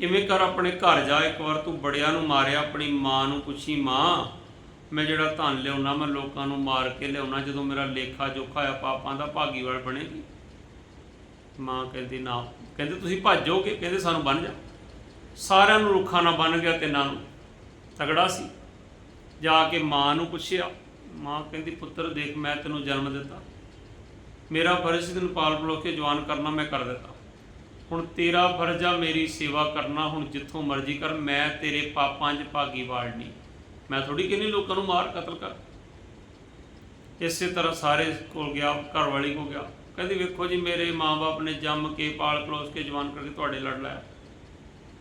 ਇਵੇਂ ਕਰ, ਆਪਣੇ ਘਰ ਜਾ, ਇੱਕ ਵਾਰ ਤੂੰ ਬੜਿਆਂ ਨੂੰ ਮਾਰਿਆ, ਆਪਣੀ ਮਾਂ ਨੂੰ ਪੁੱਛੀ, ਮਾਂ, ਮੈਂ ਜਿਹੜਾ ਧਨ ਲਿਆਉਣਾ, ਮੈਂ ਲੋਕਾਂ ਨੂੰ ਮਾਰ ਕੇ ਲਿਆਉਣਾ, ਜਦੋਂ ਮੇਰਾ ਲੇਖਾ ਜੋਖਾ ਆ, ਪਾਪਾਂ ਦਾ ਭਾਗੀਵਾਲ ਬਣੇਗੀ? ਮਾਂ ਕਹਿੰਦੀ, ਨਾ। ਕਹਿੰਦੇ, ਤੁਸੀਂ ਭੱਜੋਗੇ? ਕਹਿੰਦੇ, ਸਾਨੂੰ ਬੰਨ ਜਾ। ਸਾਰਿਆਂ ਨੂੰ ਰੁੱਖਾਂ ਨਾਲ ਬੰਨ ਗਿਆ, ਤਿੰਨਾਂ ਨੂੰ। ਤਗੜਾ ਸੀ। ਜਾ ਕੇ ਮਾਂ ਨੂੰ ਪੁੱਛਿਆ, ਮਾਂ ਕਹਿੰਦੀ, ਪੁੱਤਰ, ਦੇਖ, ਮੈਂ ਤੈਨੂੰ ਜਨਮ ਦਿੱਤਾ। ਮੇਰਾ ਫਰਜ਼ ਸੀ ਤੈਨੂੰ ਪਾਲ ਪਲੋਸ ਕੇ ਜਵਾਨ ਕਰਨਾ, ਮੈਂ ਕਰ ਦਿੱਤਾ। ਹੁਣ ਤੇਰਾ ਫਰਜ਼ ਆ ਮੇਰੀ ਸੇਵਾ ਕਰਨਾ, ਹੁਣ ਜਿੱਥੋਂ ਮਰਜ਼ੀ ਕਰ, ਮੈਂ ਤੇਰੇ ਪਾਪਾਂ 'ਚ ਭਾਗੀਵਾਲ ਨਹੀਂ ਮੈਂ ਥੋੜੀ ਕਿੰਨੀ ਲੋਕਾਂ ਨੂੰ ਮਾਰ, ਕਤਲ ਕਰ? ਇਸੇ ਤਰ੍ਹਾਂ ਸਾਰੇ ਕੋਲ ਗਿਆ, ਘਰ ਵਾਲੀ ਕੋ ਗਿਆ। ਕਹਿੰਦੀ, ਵੇਖੋ ਜੀ, ਮੇਰੇ ਮਾਪੇ ਨੇ ਜੰਮ ਕੇ ਪਾਲ ਪਲੋਸ ਕੇ ਜਵਾਨ ਕਰਕੇ ਤੁਹਾਡੇ ਲੜ ਲਾਇਆ।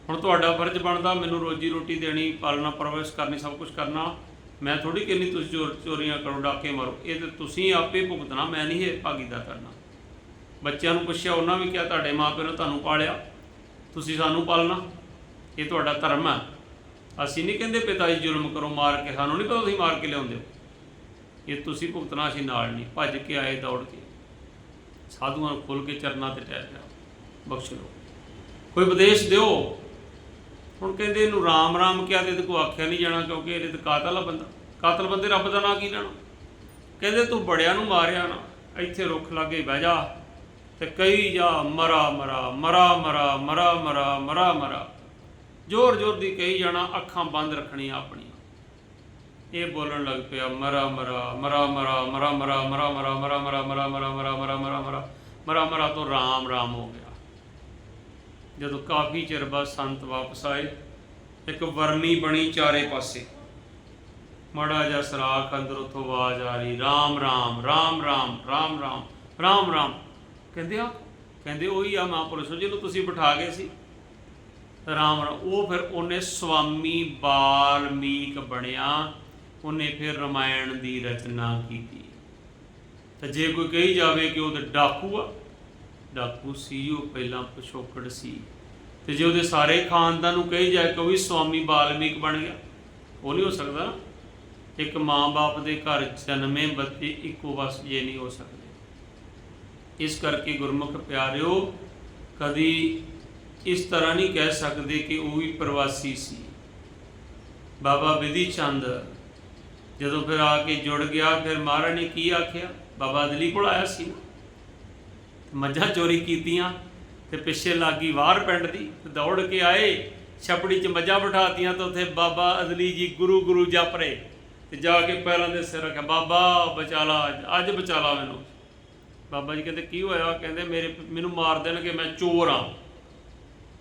ਹੁਣ ਤੁਹਾਡਾ ਫਰਜ਼ ਬਣਦਾ ਮੈਨੂੰ ਰੋਜੀ ਰੋਟੀ ਦੇਣੀ, ਪਾਲਣਾ ਪਰਵਰਿਸ਼ ਕਰਨੀ, ਸਭ ਕੁਝ ਕਰਨਾ। ਮੈਂ ਥੋੜੀ ਕਹਿੰਦੀ ਤੁਸੀਂ ਚੋਰ ਚੋਰੀਆਂ ਕਰੋ, ਡਾਕੇ ਮਾਰੋ। ਇਹ ਤੇ ਤੁਸੀਂ ਆਪੇ ਭੁਗਤਣਾ, ਮੈਂ ਨਹੀਂ ਇਹ ਭਾਗੀਦਾਰ ਕਰਨਾ ਬੱਚਿਆਂ ਨੂੰ ਪੁੱਛਿਆ, ਉਹਨਾਂ ਵੀ ਕਿਹਾ, ਤੁਹਾਡੇ ਮਾਪੇ ਨੇ ਤੁਹਾਨੂੰ ਪਾਲਿਆ। ਤੁਸੀਂ ਸਾਨੂੰ ਪਾਲਣਾ। ਇਹ ਤੁਹਾਡਾ ਧਰਮ ਹੈ। ਅਸੀਂ ਨਹੀਂ ਕਹਿੰਦੇ ਪਿਤਾ ਜੀ ਜ਼ੁਲਮ ਕਰੋ, ਮਾਰ ਕੇ, ਸਾਨੂੰ ਨਹੀਂ ਪਤਾ ਤੁਸੀਂ ਮਾਰ ਕੇ ਲਿਆਉਂਦੇ ਹੋ। ਇਹ ਤੁਸੀਂ ਭੁਗਤਣਾ, ਅਸੀਂ ਨਾਲ ਨਹੀਂ। ਭੱਜ ਕੇ ਆਏ, ਦੌੜ ਕੇ। ਸਾਧੂਆਂ ਨੂੰ ਖੁੱਲ ਕੇ ਚਰਨਾਂ ਤੇ ਟਹਿ ਗਿਆ ਬਖਸ਼ ਲਓ। ਕੋਈ ਉਪਦੇਸ਼ ਦਿਓ। ਹੁਣ ਕਹਿੰਦੇ ਇਹਨੂੰ ਰਾਮ ਰਾਮ ਕਿਹਾ ਤੇ ਇਹਦੇ ਕੋ ਆਖਿਆ ਨਹੀਂ ਜਾਣਾ ਕਿਉਂਕਿ ਇਹਦੇ ਤੇ ਕਾਤਲ ਆ ਬੰਦਾ। ਕਾਤਲ ਬੰਦੇ ਰੱਬ ਦਾ ਨਾਂ ਕੀ ਲੈਣਾ ਕਹਿੰਦੇ ਤੂੰ ਬੜਿਆਂ ਨੂੰ ਮਾਰਿਆ ਨਾ ਇੱਥੇ ਰੁੱਖ ਲਾਗੇ ਬਹਿ ਜਾ ਤੇ ਕਈ ਜਾ ਮਰਾ ਮਰਾ ਮਰਾ ਮਰਾ ਮਰਾ ਮਰਾ ਮਰਾ ਮਰਾ ਜ਼ੋਰ ਜ਼ੋਰ ਦੀ ਕਹੀ ਜਾਣਾ ਅੱਖਾਂ ਬੰਦ ਰੱਖਣੀਆਂ ਆਪਣੀਆਂ ਇਹ ਬੋਲਣ ਲੱਗ ਪਿਆ ਮਰਾ ਮਰਾ ਮਰਾ ਮਰਾ ਮਰਾ ਮਰਾ ਮਰਾ ਮਰਾ ਮਰਾ ਮਰਾ ਮਰਾ ਮਰਾ ਮਰਾ ਮਰਾ ਮਰਾ ਮਰਾ ਮਰਾ ਮਰਾ ਤੋਂ ਰਾਮ ਰਾਮ ਹੋ ਗਿਆ ਜਦੋਂ ਕਾਫੀ ਚਿਰ ਬਾਅਦ ਸੰਤ ਵਾਪਸ ਆਏ ਇੱਕ ਵਰਮੀ ਬਣੀ ਚਾਰੇ ਪਾਸੇ ਮੜਾ ਜਿਹਾ ਸਰਾਖ ਅੰਦਰ ਉਥੋਂ ਆਵਾਜ਼ ਆ ਰਹੀ, ਰਾਮ ਰਾਮ ਰਾਮ ਰਾਮ ਰਾਮ ਰਾਮ ਰਾਮ ਰਾਮ। ਕਹਿੰਦੇ ਆ, ਕਹਿੰਦੇ ਉਹੀ ਆ ਮਹਾਂਪੁਰਸ਼ ਜਿਹਨੂੰ ਤੁਸੀਂ ਬਿਠਾ ਗਏ ਸੀ। ਰਾਮ ਰਾਮ, ਉਹ ਫਿਰ ਉਹਨੇ ਸੁਆਮੀ ਬਾਲਮੀਕ ਬਣਿਆ, ਉਹਨੇ ਫਿਰ ਰਮਾਇਣ ਦੀ ਰਚਨਾ ਕੀਤੀ। ਤਾਂ ਜੇ ਕੋਈ ਕਹੀ ਜਾਵੇ ਕਿ ਉਹ ਤਾਂ ਡਾਕੂ ਆ, ਡਾਕੂ ਸੀ, ਉਹ ਪਹਿਲਾਂ ਪਿਛੋਕੜ ਸੀ। ਤੇ ਜੇ ਉਹਦੇ ਸਾਰੇ ਖਾਨਦਾਨ ਨੂੰ ਕਹੀ ਜਾਏ ਕਿ ਉਹ ਵੀ ਸੁਆਮੀ ਬਾਲਮੀਕ ਬਣ ਗਿਆ, ਉਹ ਨਹੀਂ ਹੋ ਸਕਦਾ ਇੱਕ ਮਾਂ-ਬਾਪ ਦੇ ਘਰ ਜਨਮੇ ਬੱਚੇ ਇੱਕੋ ਵਸ ਜੇ ਨਹੀਂ ਹੋ ਸਕਦੇ। ਇਸ ਕਰਕੇ ਗੁਰਮੁਖ ਪਿਆਰਿਓ, ਕਦੀ ਇਸ ਤਰ੍ਹਾਂ ਨਹੀਂ ਕਹਿ ਸਕਦੇ ਕਿ ਉਹ ਵੀ ਪ੍ਰਵਾਸੀ ਸੀ। ਬਾਬਾ ਵਿਧੀ ਚੰਦ ਜਦੋਂ ਫਿਰ ਆ ਕੇ ਜੁੜ ਗਿਆ, ਫਿਰ ਮਹਾਰਾਜ ਨੇ ਕੀ ਆਖਿਆ? ਬਾਬਾ ਅਦਲੀ ਕੋਲ ਆਇਆ ਸੀ ਮੱਝਾਂ ਚੋਰੀ ਕੀਤੀਆਂ ਤੇ ਪਿੱਛੇ ਲੱਗੀ ਵਾਰ ਪਿੰਡ ਦੀ ਦੌੜ ਕੇ ਆਏ, ਛਪੜੀ 'ਚ ਮੱਝਾਂ ਬਿਠਾਤੀਆਂ ਤਾਂ ਉੱਥੇ ਬਾਬਾ ਅਦਲੀ ਜੀ ਗੁਰੂ ਗੁਰੂ ਜਪ ਰਹੇ ਤੇ ਜਾ ਕੇ ਪੈਰਾਂ ਦੇ ਸਿਰ ਰੱਖਿਆ ਬਾਬਾ ਬਚਾ ਲਾ ਅੱਜ, ਅੱਜ ਬਚਾ ਲਾ ਮੈਨੂੰ। ਬਾਬਾ ਜੀ ਕਹਿੰਦੇ ਕੀ ਹੋਇਆ? ਕਹਿੰਦੇ ਮੇਰੇ ਮੈਨੂੰ ਮਾਰ ਦੇਣਗੇ ਮੈਂ ਚੋਰ ਆ।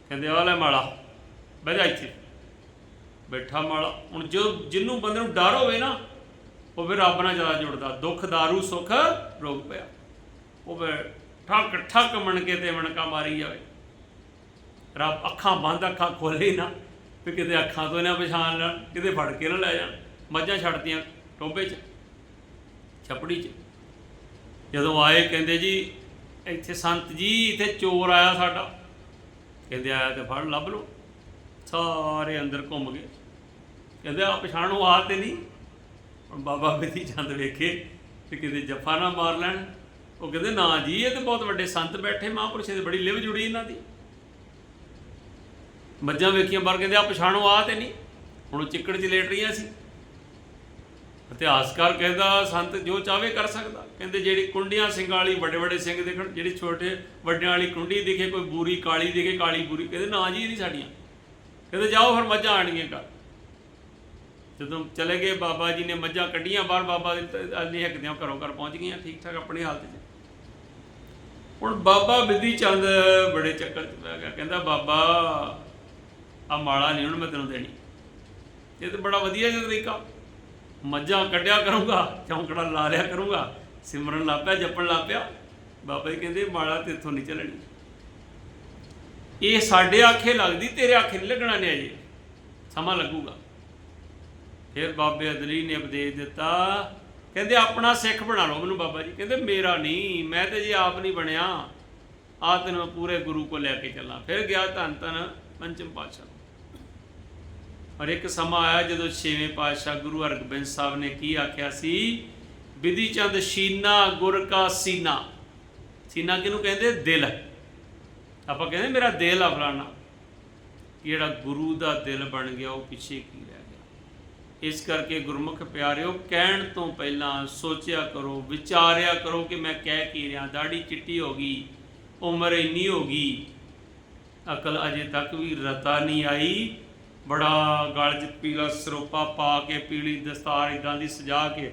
ਕਹਿੰਦੇ ਆ ਲੈ ਮਾਲਾ ਬਹਿ ਜਾ ਇੱਥੇ। ਬੈਠਾ ਮਾਲਾ। ਹੁਣ ਜੋ ਜਿੰਨੂੰ ਬੰਦੇ ਨੂੰ ਡਰ ਹੋਵੇ ਨਾ ਉਹ ਫਿਰ ਰੱਬ ਨਾਲ ਜ਼ਿਆਦਾ ਜੁੜਦਾ। ਦੁੱਖ ਦਾਰੂ ਸੁੱਖ ਰੋਗ ਪਿਆ। ਉਹ ਫਿਰ ਠੱਕ ਠੱਕ ਮਣਕੇ ਤੇ ਮਣਕਾ ਮਾਰੀ ਜਾਵੇ। ਰੱਬ ਅੱਖਾਂ ਬੰਦ ਅੱਖਾਂ ਖੋਲੇ ਨਾ ਵੀ ਕਿਤੇ ਅੱਖਾਂ ਤੋਂ ਇਹਨਾਂ ਪਛਾਣ ਲੈਣ ਕਿਤੇ ਫੜ ਕੇ ਨਾ ਲੈ ਜਾਣ। ਮੱਝਾਂ ਛੱਡਤੀਆਂ ਟੋਬੇ 'ਚ, ਛਪੜੀ 'ਚ। ਜਦੋਂ ਆਏ ਕਹਿੰਦੇ ਜੀ, ਇੱਥੇ ਸੰਤ ਜੀ, ਇੱਥੇ ਚੋਰ ਆਇਆ ਸਾਡਾ। ਕਹਿੰਦੇ ਆਇਆ ਤੇ ਫੜ, ਲੱਭ ਲਓ। ਸਾਰੇ ਅੰਦਰ ਘੁੰਮ ਗਏ। ਕਹਿੰਦੇ ਆ ਪਛਾਣੋ ਆ ਤੇ ਨਹੀਂ। ਹੁਣ ਬਾਬਾ ਬਿਧੀ ਚੰਦ ਵੇਖੇ ਤੇ ਕਿਤੇ ਜੱਫਾ ਨਾ ਮਾਰ ਲੈਣ। ਉਹ ਕਹਿੰਦੇ ਨਾ ਜੀ, ਇਹ ਤੇ ਬਹੁਤ ਵੱਡੇ ਸੰਤ ਬੈਠੇ, ਮਹਾਂਪੁਰਸ਼ ਦੀ ਬੜੀ ਲਿਵ ਜੁੜੀ ਇਹਨਾਂ ਦੀ। ਮੱਝਾਂ ਵੇਖੀਆਂ ਬਾਹਰ, ਕਹਿੰਦੇ ਆ ਪਛਾਣੋ ਆ ਤੇ ਨਹੀਂ। ਹੁਣ ਉਹ ਚਿੱਕੜ 'ਚ ਲੇਟ ਰਹੀਆਂ ਸੀ। ਇਤਿਹਾਸਕਾਰ ਕਹਿੰਦਾ, ਸੰਤ ਜੋ ਚਾਹਵੇ ਕਰ ਸਕਦਾ। ਕਹਿੰਦੇ ਜਿਹੜੀ ਕੁੰਡੀਆਂ ਸਿੰਘਾਂ ਵਾਲੀ, ਵੱਡੇ ਵੱਡੇ ਸਿੰਘ ਦੇਖਣ, ਜਿਹੜੀ ਛੋਟੇ ਵੱਡਿਆਂ ਵਾਲੀ ਕੁੰਡੀ ਦਿਖੇ, ਕੋਈ ਬੂਰੀ ਕਾਲੀ ਦਿਖੇ, ਕਾਲੀ ਬੂਰੀ, ਕਹਿੰਦੇ ਨਾ ਜੀ, ਇਹ ਨਹੀਂ ਸਾਡੀਆਂ। ਕਹਿੰਦੇ ਜਾਓ ਫਿਰ ਮੱਝਾਂ ਆਣਗੀਆਂ ਘਰ। ਜਦੋਂ ਚਲੇ ਗਏ, ਬਾਬਾ ਜੀ ਨੇ ਮੱਝਾਂ ਕੱਢੀਆਂ ਬਾਹਰ, ਬਾਬਾ ਦੇ ਨਿਹਕਦਿਆਂ ਘਰੋਂ ਘਰ ਪਹੁੰਚ ਗਈਆਂ ਠੀਕ ਠਾਕ ਆਪਣੀ ਹਾਲਤ 'ਚ ਹੁਣ ਬਾਬਾ ਬਿੱਦੀ ਚੰਦ ਬੜੇ ਚੱਕਰ 'ਚ ਪੈ ਗਿਆ। ਕਹਿੰਦਾ, ਬਾਬਾ ਆ ਮਾਲਾ ਨਹੀਂ ਹੁਣ ਮੈਂ ਤੈਨੂੰ ਦੇਣੀ। ਇਹ ਤਾਂ ਬੜਾ ਵਧੀਆ ਜਿਹਾ ਤਰੀਕਾ। ਮੱਝਾਂ ਕੱਢਿਆ ਕਰੂੰਗਾ, ਚੌਂਕੜਾ ਲਾ ਲਿਆ ਕਰੂੰਗਾ, ਸਿਮਰਨ ਲੱਗ ਪਿਆ, ਜਪਣ ਲੱਗ ਪਿਆ। ਬਾਬਾ ਜੀ ਕਹਿੰਦੇ, ਮਾਲਾ ਤੇ ਇੱਥੋਂ ਨਹੀਂ ਚੱਲਣੀ। ਇਹ ਸਾਡੇ ਆਖੇ ਲੱਗਦੀ, ਤੇਰੇ ਆਖੇ ਨਹੀਂ ਲੱਗਣਾ ਨੇ ਅਜੇ ਸਮਾਂ ਲੱਗੂਗਾ। ਫਿਰ ਬਾਬੇ ਅਦਲੀ ਨੇ ਉਪਦੇਸ਼ ਦਿੱਤਾ, ਕਹਿੰਦੇ, ਆਪਣਾ ਸਿੱਖ ਬਣਾ ਲਓ ਮੈਨੂੰ ਬਾਬਾ ਜੀ। ਕਹਿੰਦੇ, ਮੇਰਾ ਨਹੀਂ, ਮੈਂ ਤੇ ਜੀ ਆਪ ਨਹੀਂ ਬਣਿਆ ਆ ਤੈਨੂੰ ਪੂਰੇ ਗੁਰੂ ਕੋ ਲੈ ਕੇ ਚੱਲਾਂ। ਫਿਰ ਗਿਆ ਧੰਨ ਧੰਨ ਪੰਚਮ ਪਾਤਸ਼ਾਹ। ਔਰ ਇੱਕ ਸਮਾਂ ਆਇਆ ਜਦੋਂ ਛੇਵੇਂ ਪਾਤਸ਼ਾਹ ਗੁਰੂ ਹਰਗੋਬਿੰਦ ਸਾਹਿਬ ਨੇ ਕੀ ਆਖਿਆ ਸੀ? ਵਿਧੀ ਚੰਦ ਸ਼ੀਨਾ, ਗੁਰ ਕਾ ਸੀਨਾ। ਸੀਨਾ ਕਿਹਨੂੰ ਕਹਿੰਦੇ? ਦਿਲ। ਆਪਾਂ ਕਹਿੰਦੇ, ਮੇਰਾ ਦਿਲ ਆ ਫਲਾਣਾ। ਜਿਹੜਾ ਗੁਰੂ ਦਾ ਦਿਲ ਬਣ ਗਿਆ, ਉਹ ਪਿੱਛੇ ਕੀ ਰਹਿ ਗਿਆ? ਇਸ ਕਰਕੇ ਗੁਰਮੁਖ ਪਿਆਰਿਓ, ਕਹਿਣ ਤੋਂ ਪਹਿਲਾਂ ਸੋਚਿਆ ਕਰੋ, ਵਿਚਾਰਿਆ ਕਰੋ ਕਿ ਮੈਂ ਕਹਿ ਕੀ ਰਿਹਾ। ਦਾੜੀ ਚਿੱਟੀ ਹੋ ਗਈ, ਉਮਰ ਇੰਨੀ ਹੋ ਗਈ, ਅਕਲ ਅਜੇ ਤੱਕ ਵੀ ਰਤਾ ਨਹੀਂ ਆਈ। ਬੜਾ ਗਲ 'ਚ ਪੀਲਾ ਸਰੋਪਾ ਪਾ ਕੇ, ਪੀਲੀ ਦਸਤਾਰ ਇਦਾਂ ਦੀ ਸਜਾ ਕੇ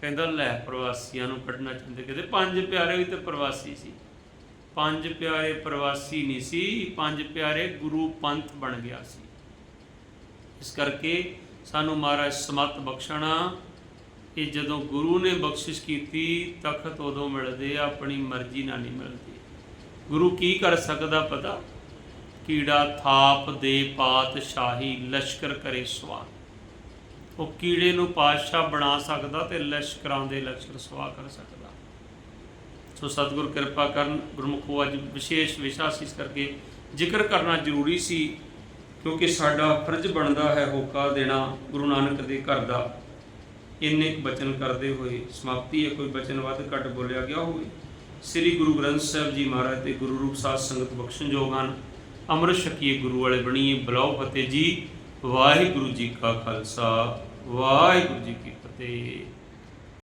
ਕਹਿੰਦਾ, ਲੈ ਪ੍ਰਵਾਸੀਆਂ ਨੂੰ ਕੱਢਣਾ ਚਾਹੁੰਦੇ ਕਹਿੰਦੇ, ਪੰਜ ਪਿਆਰੇ ਵੀ ਤੇ ਪ੍ਰਵਾਸੀ ਸੀ। ਪੰਜ ਪਿਆਰੇ ਪ੍ਰਵਾਸੀ ਨਹੀਂ ਸੀ, ਪੰਜ ਪਿਆਰੇ ਗੁਰੂ ਪੰਥ ਬਣ ਗਿਆ ਸੀ। ਇਸ ਕਰਕੇ ਸਾਨੂੰ ਮਹਾਰਾਜ ਸਮਤ ਬਖਸ਼ਣਾ ਇਹ ਜਦੋਂ ਗੁਰੂ ਨੇ ਬਖਸ਼ਿਸ਼ ਕੀਤੀ, ਤਖਤ ਉਦੋਂ ਮਿਲਦੇ ਆ ਆਪਣੀ ਮਰਜ਼ੀ ਨਾਲ ਨਹੀਂ ਮਿਲਦੇ। ਗੁਰੂ ਕੀ ਕਰ ਸਕਦਾ ਪਤਾ? ਕੀੜਾ ਥਾਪ ਦੇ ਪਾਤਸ਼ਾਹੀ ਲਸ਼ਕਰ ਕਰੇ ਸਵਾਰ ਉਹ ਕੀੜੇ ਨੂੰ ਪਾਤਸ਼ਾਹ ਬਣਾ ਸਕਦਾ ਤੇ ਲਸ਼ਕਰਾਂ ਦੇ ਲਸ਼ਕਰ ਸਵਾ ਕਰ ਸਕਦਾ। ਸੋ ਸਤਿਗੁਰ ਕਿਰਪਾ ਕਰਨ ਗੁਰਮੁਖੋ, ਅੱਜ ਵਿਸ਼ੇਸ਼ ਵਿਸ਼ਾ ਸੀ ਇਸ ਕਰਕੇ ਜ਼ਿਕਰ ਕਰਨਾ ਜ਼ਰੂਰੀ ਸੀ, ਕਿਉਂਕਿ ਸਾਡਾ ਫਰਜ਼ ਬਣਦਾ ਹੈ ਹੋਕਾ ਦੇਣਾ ਗੁਰੂ ਨਾਨਕ ਦੇ ਘਰ ਦਾ। ਇੰਨੇ ਕੁ ਬਚਨ ਕਰਦੇ ਹੋਏ ਸਮਾਪਤੀ ਹੈ, ਕੋਈ ਬਚਨ ਵੱਧ ਘੱਟ ਬੋਲਿਆ ਗਿਆ ਹੋਵੇ। ਸ੍ਰੀ ਗੁਰੂ ਗ੍ਰੰਥ ਸਾਹਿਬ ਜੀ ਮਹਾਰਾਜ ਤੇ ਗੁਰੂ ਰੂਪ ਸਾਧ ਸੰਗਤ ਬਖਸ਼ਣ ਜੋਗਾਨ ਅੰਮ੍ਰਿਤ ਛਕੀਏ ਗੁਰੂ ਵਾਲੇ ਬਣੀਏ, ਬਲਾਉ ਫਤਿਹ ਜੀ। ਵਾਹਿਗੁਰੂ ਜੀ ਕਾ ਖਾਲਸਾ, ਵਾਹਿਗੁਰੂ ਜੀ ਕੀ ਫਤਿਹ।